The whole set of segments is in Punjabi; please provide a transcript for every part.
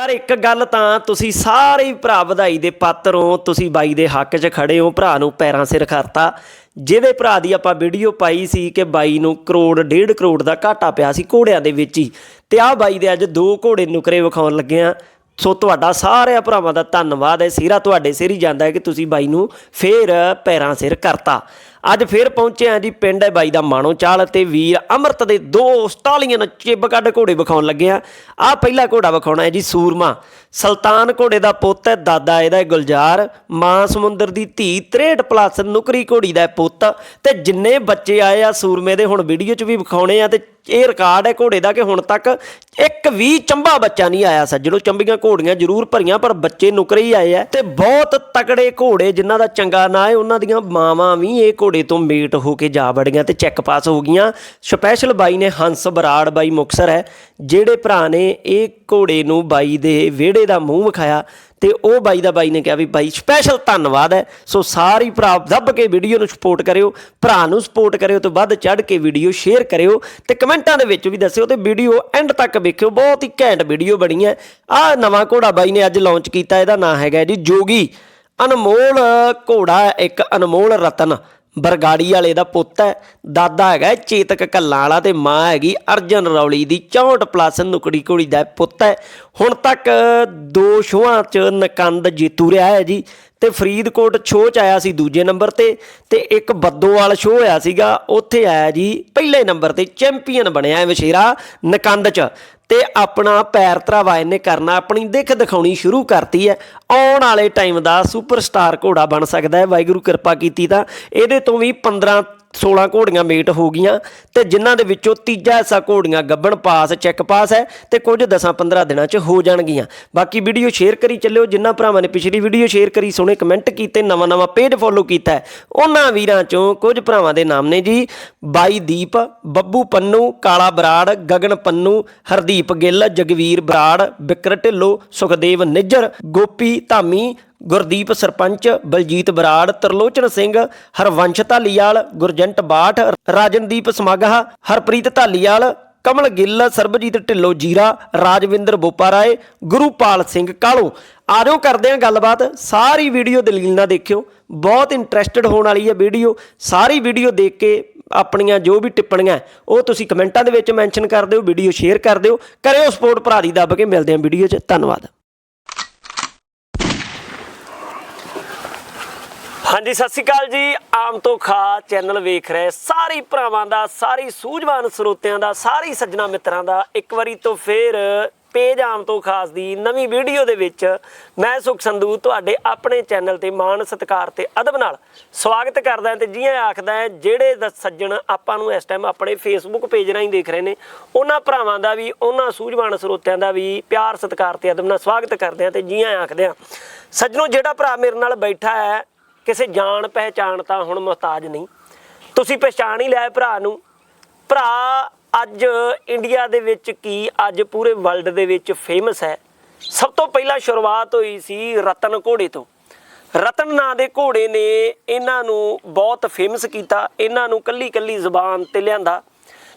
ਯਾਰ ਇੱਕ ਗੱਲ ਤਾਂ ਤੁਸੀਂ ਸਾਰੇ ਹੀ ਭਰਾ ਵਧਾਈ ਦੇ ਪਾਤਰ ਹੋ, ਤੁਸੀਂ ਬਾਈ ਦੇ ਹੱਕ 'ਚ ਖੜੇ ਹੋ, ਭਰਾ ਨੂੰ ਪੈਰਾਂ ਸਿਰ ਕਰਤਾ ਜਿਹਦੇ ਭਰਾ ਦੀ ਆਪਾਂ ਵੀਡੀਓ ਪਾਈ ਸੀ ਕਿ ਬਾਈ ਨੂੰ ਕਰੋੜ, ਡੇਢ ਕਰੋੜ ਦਾ ਘਾਟਾ ਪਿਆ ਸੀ ਘੋੜਿਆਂ ਦੇ ਵਿੱਚ ਹੀ। ਤੇ ਆਹ ਬਾਈ ਦੇ ਅੱਜ ਦੋ ਘੋੜੇ ਨੁਕਰੇ ਵਿਖਾਉਣ ਲੱਗੇ ਆ। ਸੋ ਤੁਹਾਡਾ ਸਾਰਿਆਂ ਭਰਾਵਾਂ ਦਾ ਧੰਨਵਾਦ ਹੈ। ਸਿਰਾ ਤੁਹਾਡੇ ਸਿਰ ਹੀ ਜਾਂਦਾ ਹੈ ਕਿ ਤੁਸੀਂ ਬਾਈ ਨੂੰ ਫੇਰ ਪੈਰਾਂ ਸਿਰ ਕਰਤਾ। ਅੱਜ ਫੇਰ ਪਹੁੰਚੇ ਆ ਜੀ ਪਿੰਡ ਹੈ ਬਾਈ ਦਾ ਮਾਣੋ ਚਾਲ ਤੇ ਵੀਰ ਅਮਰਤ ਦੇ ਦੋ ਸਟਾਲੀਅਨ ਚਿੱਬ ਕੱਢ ਘੋੜੇ ਵਿਖਾਉਣ ਲੱਗੇ ਆ ਆ ਪਹਿਲਾ ਘੋੜਾ ਵਿਖਾਉਣਾ ਹੈ ਜੀ ਸੂਰਮਾ। ਸੁਲਤਾਨ ਘੋੜੇ ਦਾ ਪੁੱਤ ਹੈ, ਦਾਦਾ ਇਹਦਾ ਗੁਲਜ਼ਾਰ। ਮਾਂ ਸਮੁੰਦਰ ਦੀ ਧੀ 63 ਪਲੱਸ ਨੁਕਰੀ ਘੋੜੀ ਦਾ ਪੁੱਤ। ਤੇ ਜਿੰਨੇ ਬੱਚੇ ਆਏ ਆ ਸੂਰਮੇ ਦੇ ਹੁਣ ਵੀਡੀਓ 'ਚ ਵੀ ਵਿਖਾਉਣੇ ਆ ਤੇ ਇਹ ਰਿਕਾਰਡ ਹੈ ਘੋੜੇ ਦਾ ਕਿ ਹੁਣ ਤੱਕ ਇੱਕ ਵੀ ਚੰਬਾ ਬੱਚਾ ਨਹੀਂ ਆਇਆ ਸੱਜਣੋ। ਚੰਬੀਆਂ ਘੋੜੀਆਂ ਜ਼ਰੂਰ ਭਰੀਆਂ, ਪਰ ਬੱਚੇ ਨੁਕਰੇ ਹੀ ਆਏ ਆ ਤੇ ਬਹੁਤ ਤਕੜੇ ਘੋੜੇ ਜਿਨ੍ਹਾਂ ਦਾ ਚੰਗਾ ਨਾਂ ਹੈ, ਉਹਨਾਂ ਦੀਆਂ ਮਾਵਾਂ ਵੀ ਇਹ ਘੋੜੇ ਤੋਂ ਮੇਟ ਹੋ ਕੇ ਜਾ ਵੜੀਆਂ ਤੇ ਚੈੱਕ ਪਾਸ ਹੋ ਗਈਆਂ। ਸਪੈਸ਼ਲ ਬਾਈ ਨੇ ਹੰਸ ਬਰਾੜ ਬਾਈ ਮੁਕਸਰ ਹੈ, ਜਿਹੜੇ ਭਰਾ ਨੇ ਇਹ ਘੋੜੇ ਨੂੰ ਬਾਈ ਦੇ ਵਿਹੜੇ ਦਾ ਮੂੰਹ ਵਿਖਾਇਆ ਤੇ ਉਹ ਬਾਈ ਦਾ ਬਾਈ ਨੇ ਕਿਹਾ ਵੀ ਬਾਈ ਸਪੈਸ਼ਲ ਧੰਨਵਾਦ ਹੈ। ਸੋ ਸਾਰੀ ਭਰਾ ਦੱਬ ਕੇ ਵੀਡੀਓ ਨੂੰ ਸਪੋਰਟ ਕਰਿਓ, ਭਰਾ ਨੂੰ ਸਪੋਰਟ ਕਰਿਓ ਤੇ ਵੱਧ ਚੜ ਕੇ ਵੀਡੀਓ ਸ਼ੇਅਰ ਕਰਿਓ ਤੇ ਕਮੈਂਟਾਂ ਦੇ ਵਿੱਚ ਵੀ ਦੱਸਿਓ ਤੇ ਵੀਡੀਓ ਐਂਡ ਤੱਕ ਵੇਖਿਓ, ਬਹੁਤ ਹੀ ਘੈਂਟ ਵੀਡੀਓ ਬਣੀ ਹੈ। ਆ ਨਵਾਂ ਘੋੜਾ ਬਾਈ ਨੇ ਅੱਜ ਲਾਂਚ ਕੀਤਾ, ਇਹਦਾ ਨਾਮ ਹੈਗਾ ਜੀ ਜੋਗੀ ਅਨਮੋਲ ਘੋੜਾ, ਇੱਕ ਅਨਮੋਲ ਰਤਨ। ਬਰਗਾੜੀ ਵਾਲੇ ਦਾ ਪੁੱਤ ਹੈ, ਦਾਦਾ ਹੈਗਾ ਚੇਤਕ ਕੱਲਾਂ ਵਾਲਾ ਤੇ ਮਾਂ ਹੈਗੀ ਅਰਜਨ ਰੌਲੀ ਦੀ 64 ਪਲੱਸ ਨੁਕੜੀ ਘੋੜੀ ਦਾ ਪੁੱਤ ਹੈ। ਹੁਣ ਤੱਕ ਦੋ ਸ਼ੋਆਂ ਚ ਨਕੰਦ ਜੇਤੂ ਰਿਹਾ ਹੈ ਜੀ। ਤੇ ਫਰੀਦਕੋਟ ਸ਼ੋਅ ਚ ਆਇਆ ਸੀ ਦੂਜੇ ਨੰਬਰ ਤੇ ਤੇ ਇੱਕ ਬੱਦੋਵਾਲ ਸ਼ੋਅ ਹੋਇਆ ਸੀਗਾ, ਉੱਥੇ ਆਇਆ ਜੀ, ਪਹਿਲੇ ਨੰਬਰ ਤੇ ਚੈਂਪੀਅਨ ਬਣਿਆ ਹੈ ਵਸ਼ੇਰਾ ਨਕੰਦ ਚ। ਤੇ ਆਪਣਾ ਪੈਰ ਧਰਾਵਾ ਇਹਨੇ ਕਰਨਾ, ਆਪਣੀ ਦਿੱਖ ਦਿਖਾਉਣੀ ਸ਼ੁਰੂ ਕਰਤੀ ਹੈ। ਆਉਣ ਵਾਲੇ ਟਾਈਮ ਦਾ ਸੁਪਰਸਟਾਰ ਘੋੜਾ ਬਣ ਸਕਦਾ ਹੈ, ਵਾਹਿਗੁਰੂ ਕਿਰਪਾ ਕੀਤੀ ਤਾਂ। ਇਹਦੇ ਤੋਂ ਵੀ 15 16 ਘੋੜੀਆਂ ਮੇਟ ਹੋ ਗਈਆਂ ਤੇ ਜਿਨ੍ਹਾਂ ਦੇ ਵਿੱਚੋਂ ਤੀਜਾ ਹਿੱਸਾ ਘੋੜੀਆਂ ਗੱਬਣ ਪਾਸ ਚੈੱਕ ਪਾਸ ਹੈ ਤੇ ਕੁਝ 10-15 ਦਿਨਾਂ 'ਚ ਹੋ ਜਾਣਗੀਆਂ। ਬਾਕੀ ਵੀਡੀਓ ਸ਼ੇਅਰ ਕਰੀ ਚੱਲਿਓ, ਜਿਨ੍ਹਾਂ ਭਰਾਵਾਂ ਨੇ ਪਿਛਲੀ ਵੀਡੀਓ ਸ਼ੇਅਰ ਕਰੀ, ਸੋਹਣੇ ਕਮੈਂਟ ਕੀਤੇ ਨਵਾਂ-ਨਵਾਂ ਪੇਜ ਫੋਲੋ ਕੀਤਾ ਹੈ। ਉਹਨਾਂ ਵੀਰਾਂ 'ਚੋਂ ਕੁਝ ਭਰਾਵਾਂ ਦੇ ਨਾਮ ਨੇ ਜੀ, ਬਾਈ ਦੀਪ, ਬੱਬੂ ਪੰਨੂ, ਕਾਲਾ ਬਰਾੜ, ਗਗਨ ਪੰਨੂ, ਹਰਦੀਪ ਗਿੱਲ, ਜਗਵੀਰ ਬਰਾੜ ਬਿਕਰ ਢਿੱਲੋਂ, ਸੁਖਦੇਵ ਨਿੱਜਰ, ਗੋਪੀ ਧਾਮੀ ਗੁਰਦੀਪ ਸਰਪੰਚ, ਬਲਜੀਤ ਬਰਾੜ, ਤਰਲੋਚਨ ਸਿੰਘ, ਹਰਵੰਸ਼ ਧਾਲੀਵਾਲ, ਗੁਰਜੰਟ ਬਾਠ, ਰਾਜਨਦੀਪ ਸਮਾਗਾ ਹਰਪ੍ਰੀਤ ਧਾਲੀਵਾਲ, ਕਮਲ ਗਿੱਲ, ਸਰਬਜੀਤ ਢਿੱਲੋਂ ਜੀਰਾ, ਰਾਜਵਿੰਦਰ ਬੋਪਾ ਰਾਏ ਗੁਰੂਪਾਲ ਸਿੰਘ ਕਾਲੋ। ਆਜੋ ਕਰਦੇ ਹਾਂ ਗੱਲਬਾਤ। ਸਾਰੀ ਵੀਡੀਓ ਦਲੀਲ ਨਾਲ ਦੇਖਿਓ। ਬਹੁਤ ਇੰਟਰਸਟਿਡ ਹੋਣ ਵਾਲੀ ਹੈ ਵੀਡੀਓ। ਸਾਰੀ ਵੀਡੀਓ ਦੇਖ ਕੇ ਆਪਣੀਆਂ ਜੋ ਵੀ ਟਿੱਪਣੀਆਂ ਉਹ ਤੁਸੀਂ ਕਮੈਂਟਾਂ ਦੇ ਵਿੱਚ ਮੈਂਸ਼ਨ ਕਰ ਦਿਓ, ਵੀਡੀਓ ਸ਼ੇਅਰ ਕਰ ਦਿਓ। ਕਰਿਓ ਸਪੋਰਟ ਭਰਾ ਦੀ ਦੱਬ ਕੇ ਮਿਲਦੇ ਹਾਂ ਵੀਡੀਓ 'ਚ। ਧੰਨਵਾਦ। ਹਾਂਜੀ, ਸਤਿ ਸ਼੍ਰੀ ਅਕਾਲ ਜੀ। ਆਮ ਤੋਂ ਖਾ ਚੈਨਲ ਵੇਖ ਰਹੇ ਸਾਰੀ ਭਰਾਵਾਂ ਦਾ, ਸਾਰੀ ਸੂਝਵਾਨ ਸਰੋਤਿਆਂ ਦਾ, ਸਾਰੀ ਸੱਜਣਾ ਮਿੱਤਰਾਂ ਦਾ ਇੱਕ ਵਾਰੀ ਤੋਂ ਫੇਰ ਪੇਜ ਆਮ ਤੋਂ ਖਾਸ ਦੀ ਨਵੀਂ ਵੀਡੀਓ ਦੇ ਵਿੱਚ ਮੈਂ ਸੁਖ ਸੰਧੂ ਤੁਹਾਡੇ ਆਪਣੇ ਚੈਨਲ ਤੇ ਮਾਣ ਸਤਿਕਾਰ ਤੇ ਅਦਬ ਨਾਲ ਸਵਾਗਤ ਕਰਦਾ ਹਾਂ ਤੇ ਜੀਆਂ ਆਖਦਾ ਹੈ, ਜਿਹੜੇ ਦ- ਸੱਜਣ ਆਪਾਂ ਨੂੰ ਇਸ ਟਾਈਮ ਆਪਣੇ ਫੇਸਬੁੱਕ ਪੇਜ ਰਾਹੀਂ ਦੇਖ ਰਹੇ ਨੇ, ਉਹਨਾਂ ਭਰਾਵਾਂ ਦਾ ਵੀ, ਉਹਨਾਂ ਸੂਝਵਾਨ ਸਰੋਤਿਆਂ ਦਾ ਵੀ ਪਿਆਰ, ਸਤਿਕਾਰ ਤੇ ਅਦਬ ਨਾਲ ਸਵਾਗਤ ਕਰਦੇ ਹਾਂ ਤੇ ਜੀਆਂ ਆਖਦੇ ਹਾਂ। ਸੱਜਣੋ, ਜਿਹੜਾ ਭਰਾ ਮੇਰੇ ਨਾਲ ਬੈਠਾ ਹੈ ਕਿਸੇ ਜਾਣ ਪਹਿਚਾਣ ਤਾਂ ਹੁਣ ਮੁਹਤਾਜ ਨਹੀਂ। ਤੁਸੀਂ ਪਛਾਣ ਹੀ ਲਿਆ ਭਰਾ ਨੂੰ। ਭਰਾ, ਅੱਜ ਇੰਡੀਆ ਦੇ ਵਿੱਚ ਕੀ, ਅੱਜ ਪੂਰੇ ਵਰਲਡ ਦੇ ਵਿੱਚ ਫੇਮਸ ਹੈ। ਸਭ ਤੋਂ ਪਹਿਲਾਂ ਸ਼ੁਰੂਆਤ ਹੋਈ ਸੀ ਰਤਨ ਘੋੜੇ ਤੋਂ। ਰਤਨ ਨਾਂ ਦੇ ਘੋੜੇ ਨੇ ਇਹਨਾਂ ਨੂੰ ਬਹੁਤ ਫੇਮਸ ਕੀਤਾ, ਇਹਨਾਂ ਨੂੰ ਕੱਲੀ ਕੱਲੀ ਜ਼ੁਬਾਨ ਤੇ ਲਿਆਂਦਾ।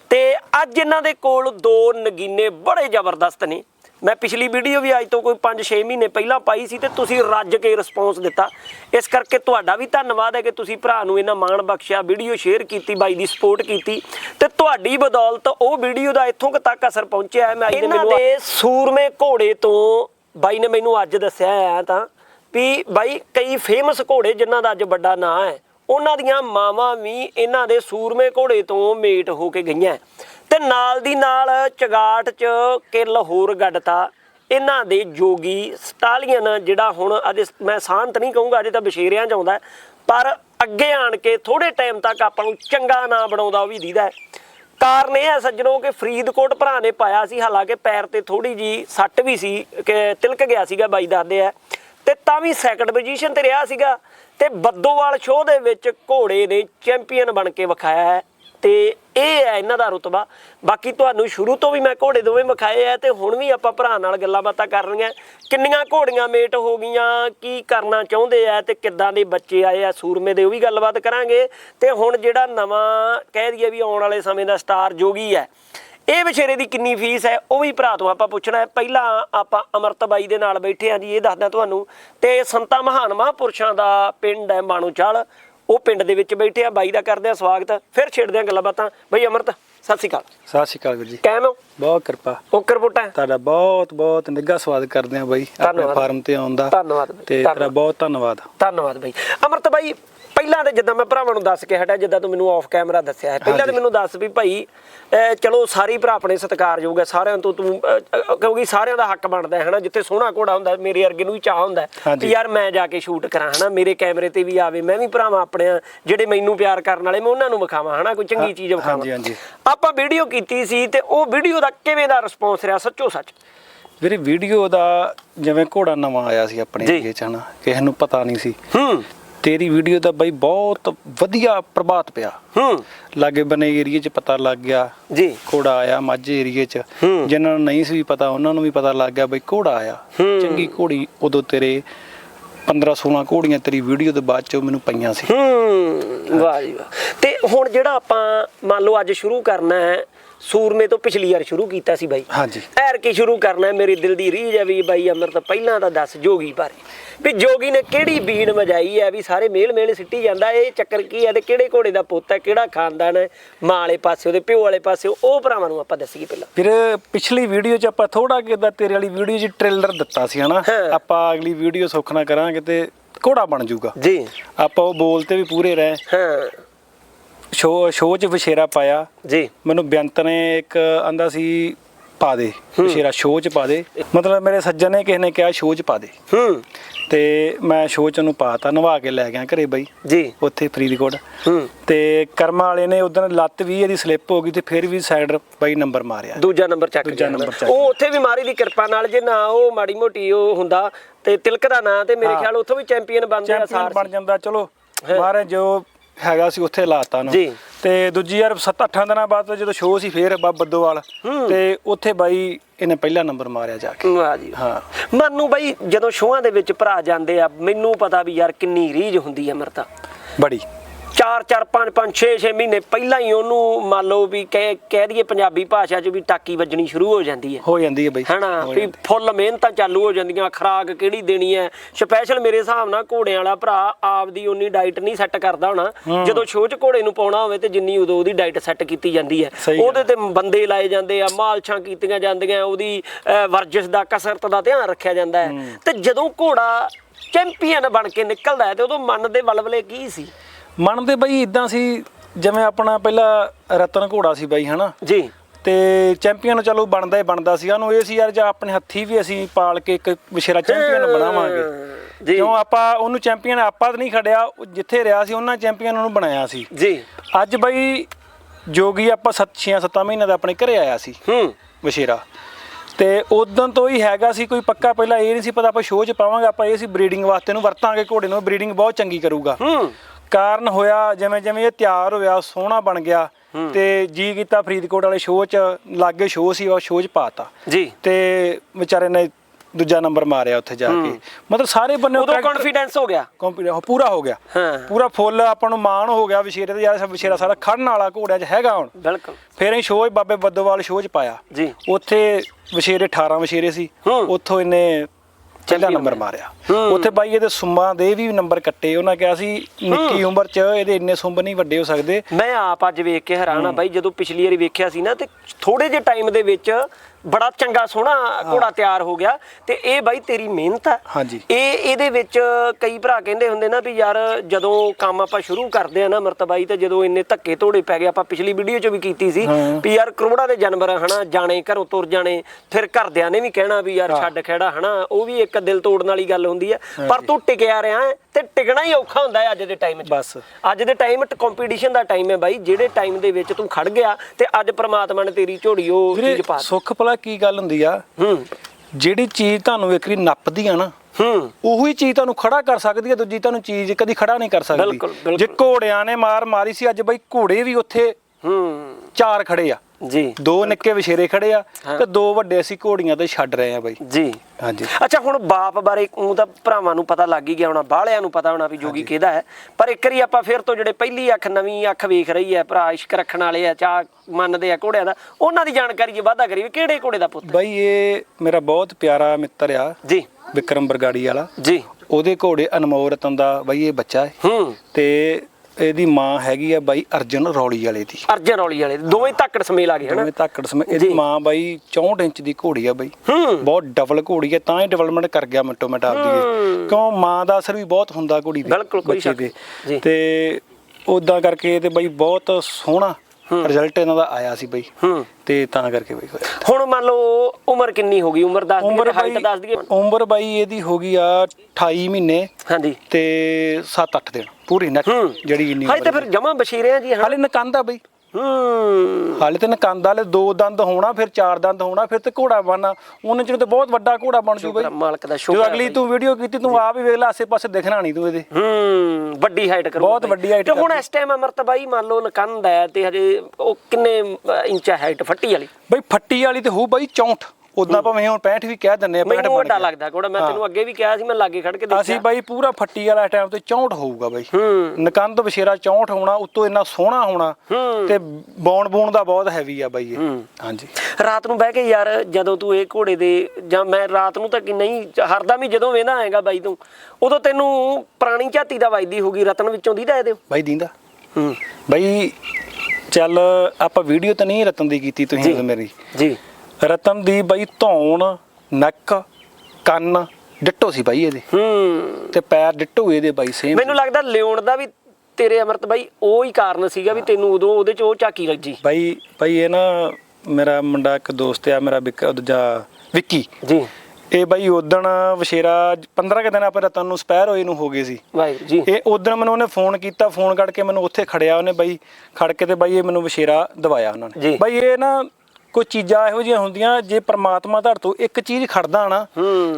ਤੇ ਅੱਜ ਇਹਨਾਂ ਦੇ ਕੋਲ ਦੋ ਨਗੀਨੇ ਬੜੇ ਜ਼ਬਰਦਸਤ ਨੇ। ਮੈਂ ਪਿਛਲੀ ਵੀਡੀਓ ਵੀ ਅੱਜ ਤੋਂ ਕੋਈ 5-6 ਮਹੀਨੇ ਪਹਿਲਾਂ ਪਾਈ ਸੀ ਤੇ ਤੁਸੀਂ ਰੱਜ ਕੇ ਰਿਸਪੌਂਸ ਦਿੱਤਾ। ਇਸ ਕਰਕੇ ਤੁਹਾਡਾ ਵੀ ਧੰਨਵਾਦ ਹੈ ਕਿ ਤੁਸੀਂ ਭਰਾ ਨੂੰ ਇਹਨਾਂ ਮਾਣ ਬਖਸ਼ਿਆ ਵੀਡੀਓ ਸ਼ੇਅਰ ਕੀਤੀ ਬਾਈ ਦੀ ਸਪੋਰਟ ਕੀਤੀ। ਤੇ ਤੁਹਾਡੀ ਬਦੌਲਤ ਉਹ ਵੀਡੀਓ ਦਾ ਇੱਥੋਂ ਤੱਕ ਅਸਰ ਪਹੁੰਚਿਆ ਹੈ। ਮੈਂ ਇਹਨਾਂ ਦੇ ਸੂਰਮੇ ਘੋੜੇ ਤੋਂ ਬਾਈ ਨੇ ਮੈਨੂੰ ਅੱਜ ਦੱਸਿਆ ਹੈ ਤਾਂ ਵੀ ਬਾਈ ਕਈ ਫੇਮਸ ਘੋੜੇ ਜਿਨ੍ਹਾਂ ਦਾ ਅੱਜ ਵੱਡਾ ਨਾਂ ਹੈ ਉਹਨਾਂ ਦੀਆਂ ਮਾਵਾਂ ਵੀ ਇਹਨਾਂ ਦੇ ਸੂਰਮੇ ਘੋੜੇ ਤੋਂ ਮੇਟ ਹੋ ਕੇ ਗਈਆਂ। ਤੇ ਨਾਲ ਦੀ ਨਾਲ ਚਗਾਟ 'ਚ ਕਿੱਲ ਹੋਰ ਗੱਡਤਾ। ਇਹਨਾਂ ਦੇ ਜੋਗੀ ਸਟਾਲੀਅਨ ਜਿਹੜਾ ਹੁਣ ਅਜੇ ਮੈਂ ਸ਼ਾਂਤ ਨਹੀਂ ਕਹੂੰਗਾ, ਅਜੇ ਤਾਂ ਬਸ਼ੇਰਿਆਂ 'ਚ ਆਉਂਦਾ ਪਰ ਅੱਗੇ ਆਣ ਕੇ ਥੋੜੇ ਟਾਈਮ ਤੱਕ ਆਪਾਂ ਨੂੰ ਚੰਗਾ ਨਾਂ ਬਣਾਉਂਦਾ ਉਹ ਵੀ ਦੀਦਾ ਕਾਰਨ ਇਹ ਹੈ ਸੱਜਣੋ ਕਿ ਫਰੀਦਕੋਟ ਭਰਾ ਨੇ ਪਾਇਆ ਸੀ, ਹਾਲਾਂਕਿ ਪੈਰ ਤੇ ਥੋੜੀ ਜੀ ਸੱਟ ਵੀ ਸੀ, ਕਿ ਤਿਲਕ ਗਿਆ ਸੀਗਾ ਬਾਈ ਦੱਸਦੇ ਆ ਤੇ ਤਾਂ ਵੀ ਸੈਕੰਡ ਪੋਜੀਸ਼ਨ ਤੇ ਰਿਹਾ ਸੀਗਾ, ਤੇ ਬੱਦੋਵਾਲ ਸ਼ੋਅ ਦੇ ਵਿੱਚ ਘੋੜੇ ਨੇ ਚੈਂਪੀਅਨ ਬਣ ਕੇ ਵਿਖਾਇਆ ਹੈ। ਤੇ ਇਹ ਹੈ ਇਹਨਾਂ ਦਾ ਰੁਤਬਾ। ਬਾਕੀ ਤੁਹਾਨੂੰ ਸ਼ੁਰੂ ਤੋਂ ਵੀ ਮੈਂ ਘੋੜੇ ਦੋਵੇਂ ਵਿਖਾਏ ਆ ਤੇ ਹੁਣ ਵੀ ਆਪਾਂ ਭਰਾ ਨਾਲ ਗੱਲਾਂ ਬਾਤਾਂ ਕਰ ਰਹੀਆਂ। ਕਿੰਨੀਆਂ ਘੋੜੀਆਂ ਮੇਟ ਹੋ ਗਈਆਂ, ਕੀ ਕਰਨਾ ਚਾਹੁੰਦੇ ਆ ਤੇ ਕਿੱਦਾਂ ਦੇ ਬੱਚੇ ਆਏ ਆ ਸੂਰਮੇ ਦੇ, ਉਹ ਵੀ ਗੱਲਬਾਤ ਕਰਾਂਗੇ। ਤੇ ਹੁਣ ਜਿਹੜਾ ਨਵਾਂ ਕਹਿ ਦਈਏ ਵੀ ਆਉਣ ਵਾਲੇ ਸਮੇਂ ਦਾ ਸਟਾਰ ਜੋਗੀ ਹੈ, ਇਹ ਵਿਸ਼ੇਰੇ ਦੀ ਕਿੰਨੀ ਫੀਸ ਹੈ, ਉਹ ਵੀ ਭਰਾ ਤੋਂ ਆਪਾਂ ਪੁੱਛਣਾ ਹੈ। ਪਹਿਲਾਂ ਆਪਾਂ ਅਮਰਤ ਬਾਈ ਦੇ ਨਾਲ ਬੈਠੇ ਆ ਜੀ, ਇਹ ਦੱਸਦਾ ਤੁਹਾਨੂੰ। ਤੇ ਸੰਤਾ ਮਹਾਨ ਮਹਾਪੁਰਸ਼ਾਂ ਦਾ ਪਿੰਡ ਹੈ ਮਾਣੂਚਾਲ। ਉਹ ਪਿੰਡ ਦੇ ਵਿੱਚ ਬੈਠੇ ਆ ਬਾਈ ਦਾ ਕਰਦੇ ਆ ਸਵਾਗਤ ਫਿਰ ਛੇੜਦੇ ਆ ਗੱਲਾਂ ਬਾਤਾਂ। ਬਈ ਅਮਰਤ ਸਤਿ ਸ਼੍ਰੀ ਅਕਾਲ। ਸਤਿ ਸ਼੍ਰੀ ਅਕਾਲ ਵੀਰ ਜੀ। ਕਾਇਮ ਹੋ? ਬਹੁਤ ਕਿਰਪਾ। ਓਕਰ ਬੁੱਟਾ ਤੁਹਾਡਾ ਬਹੁਤ ਬਹੁਤ ਨਿੱਘਾ ਸਵਾਗਤ ਕਰਦੇ ਆ ਬਾਈ ਆਪਣੇ। ਫਾਰਮ ਤੇ ਆਉਣ ਦਾ। ਧੰਨਵਾਦ ਤੇ ਤੇਰਾ। ਬਹੁਤ ਧੰਨਵਾਦ। ਧੰਨਵਾਦ ਬਾਈ। ਅਮਰਤ ਬਾਈ ਪਹਿਲਾਂ ਤੇ ਜਿੱਦਾਂ ਮੈਂ ਭਰਾਵਾਂ ਨੂੰ ਦੱਸ ਕੇ ਹਟਿਆ ਜਿੱਦਾਂ ਤੂੰ ਮੈਨੂੰ ਆਫ ਕੈਮਰਾ ਦੱਸਿਆ ਹੈ। ਪਹਿਲਾਂ ਤੇ। ਮੈਨੂੰ ਦੱਸ ਵੀ ਭਾਈ ਚਲੋ ਸਾਰੇ ਭਰਾ ਆਪਣੇ ਸਤਿਕਾਰਯੋਗ ਹੈ ਸਾਰਿਆਂ ਤੋਂ ਤੂੰ ਕਿਉਂਕਿ ਸਾਰਿਆਂ ਦਾ ਹੱਕ ਬਣਦਾ ਹੈ ਹਨਾ? ਜਿੱਥੇ ਸੋਹਣਾ ਘੋੜਾ ਹੁੰਦਾ ਮੇਰੇ ਵਰਗੇ ਨੂੰ ਵੀ ਚਾਹ ਹੁੰਦਾ। ਕਿ ਯਾਰ ਮੈਂ ਜਾ ਕੇ ਸ਼ੂਟ ਕਰਾਂ ਹਨਾ? ਮੇਰੇ ਕੈਮਰੇ ਤੇ ਵੀ ਆਵੇ ਮੈਂ ਵੀ ਭਰਾਵਾਂ ਆਪਣੇ ਜਿਹੜੇ ਮੈਨੂੰ ਪਿਆਰ ਕਰਨ ਵਾਲੇ ਮੈਂ ਉਹਨਾਂ ਨੂੰ ਵਿਖਾਵਾਂ ਹਨਾ? ਕੋਈ ਚੰਗੀ ਚੀਜ਼ ਵਿਖਾਵਾਂ। ਹਾਂਜੀ, ਹਾਂਜੀ। ਆਪਾਂ ਵੀਡੀਓ ਕੀਤੀ ਸੀ ਤੇ ਉਹ ਵੀਡੀਓ ਦਾ ਕਿਵੇਂ ਦਾ ਰਿਸਪੌਂਸ ਰਿਹਾ ਸੱਚੋ ਸੱਚ? ਵੀਰੇ ਵੀਡੀਓ ਦਾ ਜਿਵੇਂ ਘੋੜਾ ਨਵਾਂ ਆਇਆ ਸੀ ਆਪਣੇ। ਏਰੀਏ ਚ ਹਨਾ? ਕਿਸੇ ਨੂੰ ਪਤਾ ਨਹੀਂ ਸੀ। ਹੂੰ। ਤੇਰੀ ਵੀਡੀਓ ਦਾ ਬਾਈ ਬਹੁਤ ਵਧੀਆ ਪ੍ਰਭਾਤ ਪਿਆ। ਹੂੰ। ਲਾਗੇ ਬਨੇ ਏਰੀਏ ਚ ਪਤਾ ਲੱਗ ਗਿਆ। ਜੀ। ਘੋੜਾ ਆਇਆ ਮਾਝੇ ਏਰੀਏ ਚ। ਜਿਨ੍ਹਾਂ ਨੂੰ ਨਹੀਂ ਸੀ ਪਤਾ ਉਹਨਾਂ ਨੂੰ ਵੀ ਪਤਾ ਲੱਗ ਗਿਆ ਬਈ ਘੋੜਾ ਆਇਆ। ਚੰਗੀ ਘੋੜੀ ਉਦੋਂ ਤੇਰੇ 15 16 ਘੋੜੀਆਂ ਤੇਰੀ ਵੀਡੀਓ ਦੇ ਬਾਅਦ ਚ ਮੈਨੂੰ ਪਈਆਂ ਸੀ। ਹੂੰ। ਵਾਹ ਜੀ ਵਾਹ। ਤੇ ਹੁਣ ਜਿਹੜਾ ਆਪਾਂ ਮੰਨ ਲਓ ਅੱਜ ਸ਼ੁਰੂ ਕਰਨਾ ਹੈ ਸੂਰਮੇ ਤੋਂ ਪਿਛਲੀ ਵਾਰ ਸ਼ੁਰੂ ਕੀਤਾ ਸੀ ਬਾਈ। ਹਾਂਜੀ। ਐਰ ਕੀ ਸ਼ੁਰੂ ਕਰਨਾ ਮੇਰੀ ਦਿਲ ਦੀ ਰੀਝ ਹੈ ਵੀ ਬਾਈ ਅਮਰਤ ਪਹਿਲਾਂ ਤਾਂ ਦੱਸ ਜੋਗੀ ਬਾਰੇ। ਵੀ ਜੋਗੀ ਨੇ ਕਿਹੜੀ ਬੀਣ ਵਜਾਈ ਹੈ ਵੀ ਸਾਰੇ ਮੇਲ ਮੇਲ ਸਿੱਟੀ ਜਾਂਦਾ ਇਹ ਚੱਕਰ ਕੀ ਹੈ ਤੇ ਕਿਹੜੇ ਘੋੜੇ ਦਾ ਪੁੱਤ ਹੈ ਕਿਹੜਾ ਖਾਨਦਾਨ ਹੈ ਮਾਂ ਵਾਲੇ ਪਾਸੇ ਉਹਦੇ ਪਿਓ ਵਾਲੇ ਪਾਸੇ ਉਹ ਭਰਾਵਾਂ ਨੂੰ ਆਪਾਂ ਦੱਸੀਏ ਪਹਿਲਾਂ। ਫਿਰ ਪਿਛਲੀ ਵੀਡੀਓ 'ਚ ਆਪਾਂ ਥੋੜਾ ਕਿਦਾ ਤੇਰੇ ਵਾਲੀ ਵੀਡੀਓ 'ਚ ਟ੍ਰੇਲਰ ਦਿੱਤਾ ਸੀ ਹਨਾ। ਆਪਾਂ ਅਗਲੀ ਵੀਡੀਓ ਸੁੱਖਣਾ ਕਰਾਂਗੇ ਤੇ ਘੋੜਾ ਬਣ ਜਾਊਗਾ। ਜੀ। ਆਪਾਂ ਉਹ ਬੋਲ ਤੇ ਵੀ ਪੂਰੇ ਰਹੇ। ਹਾਂ। ਸ਼ੋ ਸ਼ੋਅ 'ਚ ਵਿਸ਼ੇਰਾ ਪਾਇਆ। ਜੀ। ਮੈਨੂੰ ਬੇਅੰਤ ਨੇ ਇੱਕ ਆਂਦਾ ਸੀ ਪਾ ਦੇ ਵਿਸ਼ੇਰਾ ਸ਼ੋਅ 'ਚ ਪਾ ਦੇ। ਮਤਲਬ ਮੇਰੇ ਸੱਜਣ ਨੇ ਕਿਸੇ ਨੇ ਕਿਹਾ ਸ਼ੋਅ 'ਚ ਪਾ ਦੇ। ਹੂੰ। ਤੇ ਮੈਂ ਸ਼ੋਅ 'ਚ ਉਹਨੂੰ ਪਾਤਾ ਨਵਾ ਕੇ ਲੈ ਗਿਆ ਘਰੇ ਬਈ। ਜੀ। ਉੱਥੇ ਫਰੀਦਕੋਟ। ਹੂੰ। ਤੇ ਕਰਮਾ ਵਾਲੇ ਨੇ ਉਦੋਂ ਲੱਤ ਵੀ ਇਹਦੀ ਸਲਿੱਪ ਹੋ ਗਈ ਤੇ ਫਿਰ ਵੀ ਸਾਈਡ ਬਾਈ ਨੰਬਰ ਮਾਰਿਆ। ਦੂਜਾ ਨੰਬਰ ਚੱਕ ਦੂਜਾ। ਨੰਬਰ ਚੱਕ ਉਹ ਉੱਥੇ ਵੀ ਮਾਰੀ ਦੀ ਕਿਰਪਾ ਨਾਲ ਜੇ ਨਾ ਉਹ ਮਾੜੀ ਮੋਟੀ ਉਹ ਹੁੰਦਾ ਤੇ ਤਿਲਕ ਦਾ ਨਾਂ ਤੇ ਮੇਰੇ। ਖਿਆਲ ਉੱਥੋਂ ਵੀ ਚੈਂਪੀਅਨ ਸਾਰ ਬਣ ਜਾਂਦਾ ਚਲੋ। ਮਹਾਰਾਜ ਜੋ ਹੈਗਾ ਸੀ ਉੱਥੇ ਲਾਤਾ ਨੂੰ ਜੀ। ਤੇ ਦੂਜੀ ਯਾਰ 7-8 ਦਿਨਾਂ ਬਾਅਦ ਜਦੋਂ ਸ਼ੋਅ ਸੀ ਫੇਰ ਬਾਬਾ ਬੱਦੋਵਾਲ। ਤੇ ਉੱਥੇ ਬਾਈ ਇਹਨੇ ਪਹਿਲਾ ਨੰਬਰ ਮਾਰਿਆ ਜਾ ਕੇ। ਵਾਹ ਜੀ ਹਾਂ। ਮੈਨੂੰ ਬਈ ਜਦੋਂ ਸ਼ੋਆਂ ਦੇ ਵਿੱਚ ਭਰਾ ਜਾਂਦੇ ਆ ਮੈਨੂੰ ਪਤਾ ਵੀ ਯਾਰ ਕਿੰਨੀ ਰੀਝ ਹੁੰਦੀ ਹੈ ਮਰਤਾ ਬੜੀ। 4 4 5 5 6 6 ਮਹੀਨੇ ਪਹਿਲਾਂ ਹੀ ਉਹਨੂੰ ਮੰਨ ਲਓ ਵੀ ਕਹਿ ਕਹਿ ਦਈਏ ਪੰਜਾਬੀ ਭਾਸ਼ਾ 'ਚ ਵੀ ਟਾਕੀ ਵੱਜਣੀ ਸ਼ੁਰੂ ਹੋ ਜਾਂਦੀ ਹੈ। ਹੋ ਜਾਂਦੀ ਹੈ ਬਈ। ਹਨਾ ਵੀ। ਫੁੱਲ ਮਿਹਨਤਾਂ ਚਾਲੂ ਹੋ ਜਾਂਦੀਆਂ ਖਰਾਕ ਕਿਹੜੀ ਦੇਣੀ ਹੈ? ਸਪੈਸ਼ਲ ਮੇਰੇ ਹਿਸਾਬ ਨਾਲ ਘੋੜਿਆਂ ਵਾਲਾ ਭਰਾ ਆਪਦੀ ਉਨੀ ਡਾਈਟ ਨਹੀਂ ਸੈੱਟ ਕਰਦਾ ਹੋਣਾ। ਜਦੋਂ ਸ਼ੋਅ 'ਚ ਘੋੜੇ ਨੂੰ ਪਾਉਣਾ ਹੋਵੇ ਤੇ ਜਿੰਨੀ ਉਦੋਂ ਉਹਦੀ ਡਾਈਟ ਸੈੱਟ ਕੀਤੀ ਜਾਂਦੀ ਹੈ। ਉਹਦੇ ਤੇ ਬੰਦੇ ਲਾਏ ਜਾਂਦੇ ਆ ਮਾਲਸ਼ਾਂ ਕੀਤੀਆਂ ਜਾਂਦੀਆਂ ਉਹਦੀ ਵਰਜਿਸ਼ ਦਾ ਕਸਰਤ ਦਾ ਧਿਆਨ ਰੱਖਿਆ ਜਾਂਦਾ ਹੈ। ਤੇ ਜਦੋਂ ਘੋੜਾ ਚੈਂਪੀਅਨ ਬਣ ਕੇ ਨਿਕਲਦਾ ਹੈ ਤੇ ਉਦੋਂ ਮਨ ਦੇ ਬਲਬਲੇ ਕੀ ਸੀ? ਮਨ ਦੇ ਬਈ ਇਦਾਂ ਸੀ ਜਿਵੇਂ ਆਪਣਾ ਪਹਿਲਾ ਰਤਨ ਘੋੜਾ ਸੀ ਬਾਈ ਹਨਾ? ਜੀ। ਤੇ ਚੈਂਪੀਅਨ ਚਲੋ ਬਣਦਾ ਹੀ ਬਣਦਾ ਸੀ ਉਹਨੂੰ ਇਹ ਸੀ ਯਾਰ ਜੇ ਆਪਣੇ ਹੱਥੀ ਵੀ ਅਸੀਂ ਪਾਲ ਕੇ ਇੱਕ ਵਿਸ਼ੇਰਾ ਚੈਂਪੀਅਨ ਬਣਾਵਾਂਗੇ। ਜੀ। ਕਿਉਂ ਆਪਾਂ ਉਹਨੂੰ ਚੈਂਪੀਅਨ ਆਪਾਂ ਤਾਂ ਨਹੀਂ ਖੜਿਆ ਉਹ ਜਿੱਥੇ ਰਿਹਾ ਸੀ ਉਹਨਾਂ ਚੈਂਪੀਅਨ ਉਹਨੂੰ ਬਣਾਇਆ ਸੀ। ਜੀ। ਅੱਜ ਬਈ ਜੋਗੀ ਆਪਾਂ 7-6-7 ਮਹੀਨੇ ਦਾ ਆਪਣੇ ਘਰੇ ਆਇਆ ਸੀ। ਹੂੰ। ਵਸ਼ੇਰਾ ਤੇ ਉਦੋਂ ਤੋਂ ਹੀ ਹੈਗਾ ਸੀ ਕੋਈ ਪੱਕਾ ਪਹਿਲਾਂ ਇਹ ਨਹੀਂ ਸੀ ਪਤਾ ਆਪਾਂ ਸ਼ੋਅ 'ਚ ਪਾਵਾਂਗੇ ਆਪਾਂ ਇਹ ਸੀ ਬਰੀਡਿੰਗ ਵਾਸਤੇ ਨੂੰ ਵਰਤਾਂਗੇ ਘੋੜੇ ਨੂੰ ਬਰੀਡਿੰਗ ਬਹੁਤ ਚੰਗੀ ਕਰੂਗਾ। ਹੂੰ। ਕਾਰਨ ਹੋਇਆ ਜਿਵੇਂ ਜਿਵੇਂ ਇਹ ਤਿਆਰ ਹੋਇਆ ਸੋਹਣਾ ਬਣ ਗਿਆ ਤੇ ਜੀ ਕੀਤਾ ਫਰੀਦਕੋਟ ਵਾਲੇ ਸ਼ੋਅ 'ਚ ਲਾਗੇ ਸ਼ੋਅ ਸੀ ਉਹ ਸ਼ੋਅ 'ਚ ਪਾਤਾ ਜੀ। ਤੇ ਵਿਚਾਰੇ ਨੇ ਦੂਜਾ ਨੰਬਰ ਮਾਰਿਆ ਉੱਥੇ ਜਾ ਕੇ। ਮਤਲਬ ਸਾਰੇ ਬੰਨੇ ਉਦੋਂ ਕੌਨਫੀਡੈਂਸ ਹੋ ਗਿਆ। ਕੰਪੀਟੀਸ਼ਨ ਪੂਰਾ ਹੋ ਗਿਆ। ਹਾਂ। ਪੂਰਾ ਫੁੱਲ ਆਪਾਂ ਨੂੰ ਮਾਣ ਹੋ ਗਿਆ ਵਿਸ਼ੇਰੇ ਤੇ ਯਾਰ ਵਿਸ਼ੇਰਾ ਸਾਰਾ ਖੜਨ ਵਾਲਾ ਘੋੜਿਆਂ 'ਚ ਹੈਗਾ ਹੁਣ। ਬਿਲਕੁਲ। ਫਿਰ ਅਸੀਂ ਸ਼ੋਅ ਬਾਬੇ ਬੱਦੋਵਾਲ ਸ਼ੋਅ 'ਚ ਪਾਇਆ। ਜੀ। ਉੱਥੇ ਵਿਸ਼ੇਰੇ 18 ਵਿਸ਼ੇਰੇ ਸੀ। ਉੱਥੋਂ ਇਹਨੇ ਪਹਿਲਾ Champion ਨੰਬਰ। ਮਾਰਿਆ। ਉੱਥੇ ਬਾਈ ਇਹਦੇ ਸੁੰਬਾਂ ਦੇ ਵੀ ਨੰਬਰ ਕੱਟੇ ਉਹਨਾਂ ਕਿਹਾ ਸੀ ਨਿੱਕੀ ਉਮਰ 'ਚ ਇਹਦੇ ਇੰਨੇ ਸੁੰਬ ਨਹੀਂ ਵੱਡੇ ਹੋ ਸਕਦੇ ਮੈਂ ਆਪ ਅੱਜ ਵੇਖ ਕੇ ਹੈਰਾਨ ਆ ਬਾਈ ਜਦੋਂ ਪਿਛਲੀ ਵਾਰੀ ਵੇਖਿਆ ਸੀ ਨਾ ਤੇ ਥੋੜੇ ਜਿਹੇ ਟਾਈਮ ਦੇ ਵਿੱਚ ਬੜਾ ਚੰਗਾ ਸੋਹਣਾ ਘੋੜਾ ਤਿਆਰ ਹੋ ਗਿਆ ਤੇ ਇਹ ਬਾਈ ਤੇਰੀ ਮਿਹਨਤ ਆ। ਹਾਂਜੀ। ਇਹ ਇਹਦੇ ਵਿੱਚ ਕਈ ਭਰਾ ਕਹਿੰਦੇ ਹੁੰਦੇ ਨਾ ਵੀ ਯਾਰ ਜਦੋਂ ਕੰਮ ਆਪਾਂ ਸ਼ੁਰੂ ਕਰਦੇ ਆ ਨਾ ਮਰਤਬਾਈ ਤੇ ਜਦੋਂ ਇੰਨੇ ਧੱਕੇ ਧੋੜੇ ਪੈ ਗਏ ਆਪਾਂ ਪਿਛਲੀ ਵੀਡੀਓ 'ਚ ਵੀ ਕੀਤੀ ਸੀ। ਵੀ ਯਾਰ ਕਰੋੜਾਂ ਦੇ ਜਾਨਵਰ ਹਨਾ ਜਾਣੇ ਘਰੋਂ ਤੁਰ ਜਾਣੇ ਫਿਰ ਘਰਦਿਆਂ ਨੇ ਵੀ ਕਹਿਣਾ ਵੀ ਯਾਰ ਛੱਡ ਖੜਾ ਹਨਾ ਉਹ ਵੀ ਇੱਕ ਦਿਲ ਤੋੜਨ ਵਾਲੀ ਗੱਲ ਹੁੰਦੀ ਹੈ ਪਰ ਤੂੰ ਟਿਕਿਆ ਰਿਹਾ ਤੇ ਟਿਕਣਾ ਹੀ ਔਖਾ ਹੁੰਦਾ ਹੈ ਅੱਜ ਦੇ ਟਾਈਮ 'ਚ। ਬਸ। ਅੱਜ ਦੇ ਟਾਈਮ ਕੰਪੀਟੀਸ਼ਨ ਦਾ ਟਾਈਮ ਹੈ ਬਾਈ ਜਿਹੜੇ ਟਾਈਮ ਦੇ ਵਿੱਚ ਤੂੰ ਖੜ ਗਿਆ ਤੇ ਅੱਜ ਪ੍ਰਮਾਤਮਾ ਨੇ ਤੇਰੀ ਝੋੜੀ ਉਹ ਚੀਜ਼ ਪਾ। ਸੁੱਖ ਭਲਾ ਕੀ ਗੱਲ ਹੁੰਦੀ ਆ? ਹੂੰ। ਜਿਹੜੀ ਚੀਜ਼ ਤੁਹਾਨੂੰ ਇੱਕ ਵਾਰੀ ਨੱਪਦੀ ਆ ਨਾ ਹੂੰ। ਉਹੀ ਚੀਜ਼ ਤੁਹਾਨੂੰ ਖੜਾ ਕਰ ਸਕਦੀ ਹੈ ਦੂਜੀ ਤੁਹਾਨੂੰ ਚੀਜ਼ ਕਦੀ ਖੜਾ ਨਹੀਂ ਕਰ ਸਕਦੀ। ਜੇ ਘੋੜਿਆਂ ਨੇ ਮਾਰ ਮਾਰੀ ਸੀ ਅੱਜ ਬਈ ਘੋੜੇ ਵੀ ਉੱਥੇ ਹੂੰ। ਚਾਰ ਖੜੇ ਆ। ਜੀ। ਦੋ ਨਿੱਕੇ ਵਿਸ਼ੇਰੇ ਖੜੇ ਆ ਤੇ ਦੋ ਵੱਡੇ ਅਸੀਂ ਘੋੜੀਆਂ ਤੇ ਛੱਡ ਰਹੇ ਆ ਬਾਈ। ਜੀ। ਹਾਂਜੀ। ਅੱਛਾ ਹੁਣ ਬਾਪ ਬਾਰੇ ਉਹ ਤਾਂ ਭਰਾਵਾਂ ਨੂੰ ਪਤਾ ਲੱਗ ਹੀ ਗਿਆ ਹੋਣਾ ਬਾਹਲਿਆਂ ਨੂੰ ਪਤਾ ਹੋਣਾ ਵੀ ਜੋਗੀ ਕਿਹਦਾ ਹੈ। ਪਰ ਇੱਕ ਵਾਰੀ ਆਪਾਂ ਫਿਰ ਤੋਂ ਜਿਹੜੇ ਪਹਿਲੀ ਅੱਖ ਨਵੀਂ ਅੱਖ ਵੇਖ ਰਹੀ ਹੈ ਭਰਾ ਇਸ਼ਕ ਰੱਖਣ ਵਾਲੇ ਆ ਚਾਹ ਮੰਨਦੇ ਆ ਘੋੜਿਆਂ ਦਾ ਉਹਨਾਂ ਦੀ ਜਾਣਕਾਰੀ ਜੇ ਵਾਧਾ ਕਰੀ ਵੀ ਕਿਹੜੇ ਘੋੜੇ ਦਾ ਪੁੱਤ ਬਾਈ ਇਹ ਮੇਰਾ ਬਹੁਤ ਪਿਆਰਾ ਮਿੱਤਰ ਆ ਜੀ। ਵਿਕਰਮ ਬਰਗਾੜੀ ਵਾਲਾ। ਜੀ। ਉਹਦੇ ਘੋੜੇ ਅਨਮੋਲ ਰਤਨ ਦਾ ਬਾਈ ਇਹ ਬੱਚਾ ਹੈ। ਹੂੰ। ਤੇ ਇਹਦੀ ਮਾਂ ਹੈਗੀ ਆ ਬਾਈ ਅਰਜਨ ਰੌਲੀ ਵਾਲੇ ਦੀ। ਅਰਜਨ ਰੌਲੀ ਵਾਲੇ ਦੋਵੇਂ ਧੱਕੜ ਸਮੇਲ ਆ ਗਏ ਹਨਾ? ਜਿਵੇਂ ਧਾਕੜ ਸਮੇਂ ਇਹਦੀ ਮਾਂ ਬਾਈ 64 ਇੰਚ ਦੀ ਘੋੜੀ ਆ ਬਾਈ। ਬਹੁਤ ਡਬਲ ਘੋੜੀ ਹੈ ਤਾਂ ਹੀ ਡਿਵੈਲਪਮੈਂਟ ਕਰ ਗਿਆ ਮਿੰਟੋ ਮਿੰਟ ਆਪਦੀ। ਕਿਉਂ? ਮਾਂ ਦਾ ਅਸਰ ਵੀ ਬਹੁਤ ਹੁੰਦਾ ਘੋੜੀ ਦੇ ਬਿਲਕੁਲ, ਕੋਈ ਸ਼ੱਕ। ਤੇ। ਉਦਾਂ ਕਰਕੇ ਤੇ ਬਾਈ ਬਹੁਤ ਸੋਹਣਾ ਰਿਜ਼ਲਟ ਇਹਨਾਂ ਦਾ ਆਇਆ ਸੀ ਬਾਈ। ਹੂੰ। ਤੇ ਤਾਂ ਕਰਕੇ ਬਾਈ ਹੋਇਆ। ਹੁਣ ਮੰਨ ਲਓ ਉਮਰ ਕਿੰਨੀ ਹੋ ਗਈ? ਉਮਰ ਦੱਸ ਉਮਰ ਦਈਏ ਹਾਈਟ ਦੱਸ ਦਈਏ ਉਮਰ ਬਾਈ ਇਹਦੀ ਹੋ ਗਈ ਆ 28 ਮਹੀਨੇ ਹਾਂਜੀ। ਤੇ 7-8 ਦਿਨ। ਪੂਰੀ ਨੈਟ। ਜਿਹੜੀ ਇੰਨੀ ਹਾਲੇ ਤਾਂ ਫਿਰ ਜਮਾ ਬਸ਼ੀਰਿਆਂ ਜੀ ਹਾਂ। ਹਾਲੇ ਨਕੰਦ ਆ ਬਾਈ। ਹੂੰ। ਹਾਲੇ ਤੇ ਨਕੰਦ ਵਾਲੇ ਦੋ ਦੰਦ ਹੋਣਾ ਫਿਰ ਚਾਰ ਦੰਦ ਹੋਣਾ ਫਿਰ ਤੇ ਘੋੜਾ ਬਣਨਾ। ਉਹਨਾਂ ਚ ਤੇ ਬਹੁਤ ਵੱਡਾ ਘੋੜਾ ਬਣ ਜੂ ਬਾਈ। ਮਾਲਕ ਦਾ ਸ਼ੁਕਰ ਆ ਅਗਲੀ। ਤੂੰ ਵੀਡੀਓ ਕੀਤੀ ਤੂੰ ਆਪ ਹੀ ਵੇਖ ਲੈ ਆਸੇ ਪਾਸੇ ਦਿਖਣਾ ਨਹੀਂ ਤੂੰ ਇਹਦੇ। ਹੂੰ ਵੱਡੀ ਹਾਈਟ ਕਰੂ ਬਹੁਤ ਵੱਡੀ height ਤੇ ਹੁਣ। ਇਸ ਟਾਈਮ ਅਮਰਤ ਬਾਈ ਮੰਨ ਲਓ ਨਕੰਦ ਹੈ ਤੇ ਹਜੇ ਉਹ ਕਿੰਨੇ ਇੰਚ ਹਾਈਟ ਫੱਟੀ ਵਾਲੀ? ਬਈ ਫੱਟੀ ਵਾਲੀ ਤੇ ਹੋਊ ਬਾਈ 64 ਉਦਾਂ ਭਾਵੇਂ ਹੁਣ 65 ਵੀ ਕਹਿ ਦਿੰਨੇ ਆ 65 ਮੈਨੂੰ ਬਣ ਵੱਡਾ ਗਿਆ। ਲੱਗਦਾ ਕੋੜਾ ਮੈਂ ਤੈਨੂੰ ਅੱਗੇ ਵੀ ਕਿਹਾ ਸੀ ਮੈਂ ਲਾਗੇ ਖੜ ਕੇ ਅਸੀਂ ਦੇਖਿਆ ਬਾਈ ਪੂਰਾ ਫੱਟੀ ਵਾਲਾ ਟਾਈਮ ਤੇ 64 ਹੋਊਗਾ ਬਾਈ। ਹੂੰ। ਨਕੰਦ ਬਸ਼ੇਰਾ 64 ਹੋਣਾ ਉੱਤੋਂ ਇੰਨਾ ਸੋਹਣਾ ਹੋਣਾ ਹੂੰ। ਤੇ ਬੌਣ ਬੂਣ ਦਾ ਬਹੁਤ ਹੈਵੀ ਆ ਬਾਈ ਇਹ। ਹੂੰ। ਹਾਂਜੀ। ਰਾਤ ਨੂੰ ਬਹਿ ਕੇ ਯਾਰ ਜਦੋਂ ਤੂੰ ਇਹ ਘੋੜੇ ਦੇ ਜਾਂ ਮੈਂ ਰਾਤ ਨੂੰ ਤਾਂ ਕਿ ਨਹੀਂ ਹਰਦਮ ਹੀ ਜਦੋਂ ਵੇਨਾ ਆਏਗਾ ਬਾਈ ਤੂੰ ਉਦੋਂ ਤੈਨੂੰ ਪੁਰਾਣੀ ਝਾਤੀ ਦਾ ਵੱਜਦੀ ਹੋਗੀ ਰਤਨ ਵਿੱਚੋਂ ਦੀ ਦਾ ਇਹਦੇ ਬਾਈ ਦੀਂਦਾ। ਹੂੰ। ਬਾਈ ਚੱਲ ਆਪਾਂ ਵੀਡੀਓ ਤਾਂ ਨਹੀਂ ਰਤਨ ਦੀ ਕੀਤੀ ਤੁਸੀਂ ਉਦੋਂ ਮੇਰੀ। ਜੀ। ਰਤਨ ਦੀ ਬਾਈ ਧੌਣ ਨੱਕ ਕੰਨ ਡਿੱਟੋ ਸੀ ਬਾਈ ਇਹਦੇ। ਹੂੰ। ਤੇ ਪੈਰ ਡਿੱਟੋ ਇਹਦੇ ਬਾਈ ਸੇਮ ਮੈਨੂੰ ਲੱਗਦਾ ਲਿਉਣ ਦਾ ਵੀ ਤੇਰੇ ਅਮਰਤ ਬਾਈ ਉਹ ਹੀ ਕਾਰਨ ਸੀਗਾ ਵੀ ਤੈਨੂੰ ਉਦੋਂ ਉਹਦੇ ਚ ਉਹ ਝਾਕੀ ਲੱਗੀ। ਬਾਈ ਬਾਈ ਇਹ ਨਾ ਮੇਰਾ ਮੁੰਡਾ ਇੱਕ ਦੋਸਤ ਆ ਮੇਰਾ ਵਿਕ ਦੂਜਾ ਵਿੱਕੀ। ਜੀ। ਇਹ ਬਾਈ ਉਦਣ ਵਸ਼ੇਰਾ 15 ਕੁ ਦਿਨ ਆਪਾਂ ਰਤਨ ਨੂੰ ਸਪੈਰ ਹੋਏ ਨੂੰ ਹੋ ਗਏ ਸੀ। ਵਾਹਿ ਜੀ। ਇਹ ਉਦਣ ਮੈਨੂੰ ਉਹਨੇ ਫੋਨ ਕੀਤਾ ਫੋਨ ਕਰਕੇ ਮੈਨੂੰ ਉੱਥੇ ਖੜਿਆ ਉਹਨੇ ਬਾਈ ਖੜ ਕੇ ਤੇ ਬਾਈ ਇਹ ਮੈਨੂੰ ਵਸ਼ੇਰਾ ਦਵਾਇਆ ਉਹਨਾਂ। ਨੇ। ਬਾਈ ਇਹ ਨਾ ਕੋਈ ਚੀਜ਼ਾਂ ਇਹੋ ਜਿਹੀਆਂ ਹੁੰਦੀਆਂ ਜੇ ਪ੍ਰਮਾਤਮਾ ਤੁਹਾਡੇ ਤੋਂ ਇੱਕ ਚੀਜ਼ ਖੜਦਾ ਨਾ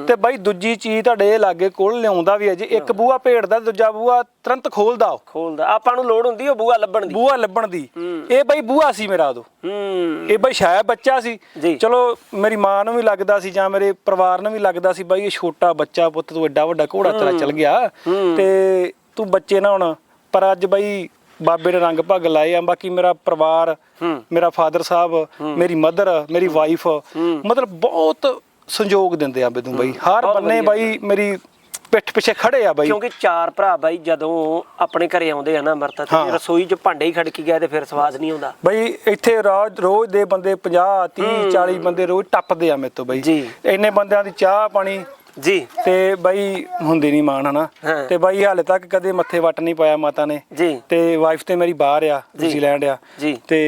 ਤੇ ਬਾਈ ਦੂਜੀ ਚੀਜ਼ ਤੁਹਾਡੇ ਲਾਗੇ ਕੋਲ ਲਿਆਉਂਦਾ ਵੀ ਹੈ ਜੇ ਇੱਕ ਬੂਹਾ ਭੇੜਦਾ ਦੂਜਾ ਬੂਹਾ ਤੁਰੰਤ ਖੋਲਦਾ ਉਹ। ਖੋਲਦਾ। ਆਪਾਂ ਨੂੰ ਲੋੜ ਹੁੰਦੀ ਉਹ ਬੂਆ ਲੱਭਣ ਦੀ। ਬੂਹਾ ਲੱਭਣ ਦੀ। ਇਹ ਬਾਈ ਬੂਹਾ ਸੀ ਮੇਰਾ ਉਦੋਂ। ਇਹ ਬਾਈ ਸ਼ਾਇਦ ਬੱਚਾ ਸੀ। ਚਲੋ ਮੇਰੀ ਮਾਂ ਨੂੰ ਵੀ ਲੱਗਦਾ ਸੀ ਜਾਂ ਮੇਰੇ ਪਰਿਵਾਰ ਨੂੰ ਵੀ ਲੱਗਦਾ ਸੀ ਬਾਈ ਇਹ ਛੋਟਾ ਬੱਚਾ ਪੁੱਤ ਤੂੰ ਐਡਾ ਵੱਡਾ ਘੋੜਾ ਤੇਰਾ ਚੱਲ ਗਿਆ। ਤੇ ਤੂੰ ਬੱਚੇ ਨਾ ਹੁਣ। ਪਰ ਅੱਜ ਬਾਈ ਬਾਬੇ ਨੇ ਰੰਗ ਭੱਗ ਲਾਏ ਆ ਬਾਕੀ ਮੇਰਾ ਪਰਿਵਾਰ। ਮੇਰਾ ਫਾਦਰ ਸਾਹਿਬ ਮੇਰੀ ਮਦਰ ਮੇਰੀ ਵਾਈਫ ਮਤਲਬ ਬਹੁਤ ਸੰਯੋਗ ਦਿੰਦੇ ਆ ਮੈਨੂੰ ਬਾਈ ਹਰ ਬੰਨੇ। ਬਾਈ ਮੇਰੀ ਪਿੱਠ ਪਿੱਛੇ ਖੜੇ ਆ ਬਾਈ ਕਿਉਂਕਿ ਚਾਰ ਭਰਾ ਬਾਈ ਜਦੋਂ ਆਪਣੇ ਘਰੇ ਆਉਂਦੇ ਆ ਨਾ ਅਮਰਤ ਤੇ। ਰਸੋਈ 'ਚ ਭਾਂਡੇ ਹੀ ਖੜਕੀ ਗਏ ਤੇ ਫਿਰ ਸਵਾਦ ਨਹੀਂ ਆਉਂਦਾ ਬਈ ਇੱਥੇ ਰੋਜ਼ ਰੋਜ਼ ਦੇ ਬੰਦੇ 50 30 40 ਬੰਦੇ ਰੋਜ਼ ਟੱਪਦੇ ਆ ਮੇਰੇ ਤੋਂ ਬਈ। ਇੰਨੇ ਬੰਦਿਆਂ ਦੀ ਚਾਹ ਪਾਣੀ ਜੀ ਤੇ ਬਾਈ ਹੁੰਦੀ ਨਹੀਂ ਮਾਣ ਹਨਾ ਹਾਂ। ਤੇ ਬਾਈ ਹਾਲੇ ਤੱਕ ਕਦੇ ਮੱਥੇ ਵੱਟ ਨਹੀਂ ਪਾਇਆ ਮਾਤਾ ਨੇ ਜੀ ਤੇ ਵਾਈਫ ਤੇ ਮੇਰੀ ਬਾਹਰ ਆ। ਨਿਊਜ਼ੀਲੈਂਡ ਆ ਜੀ। ਤੇ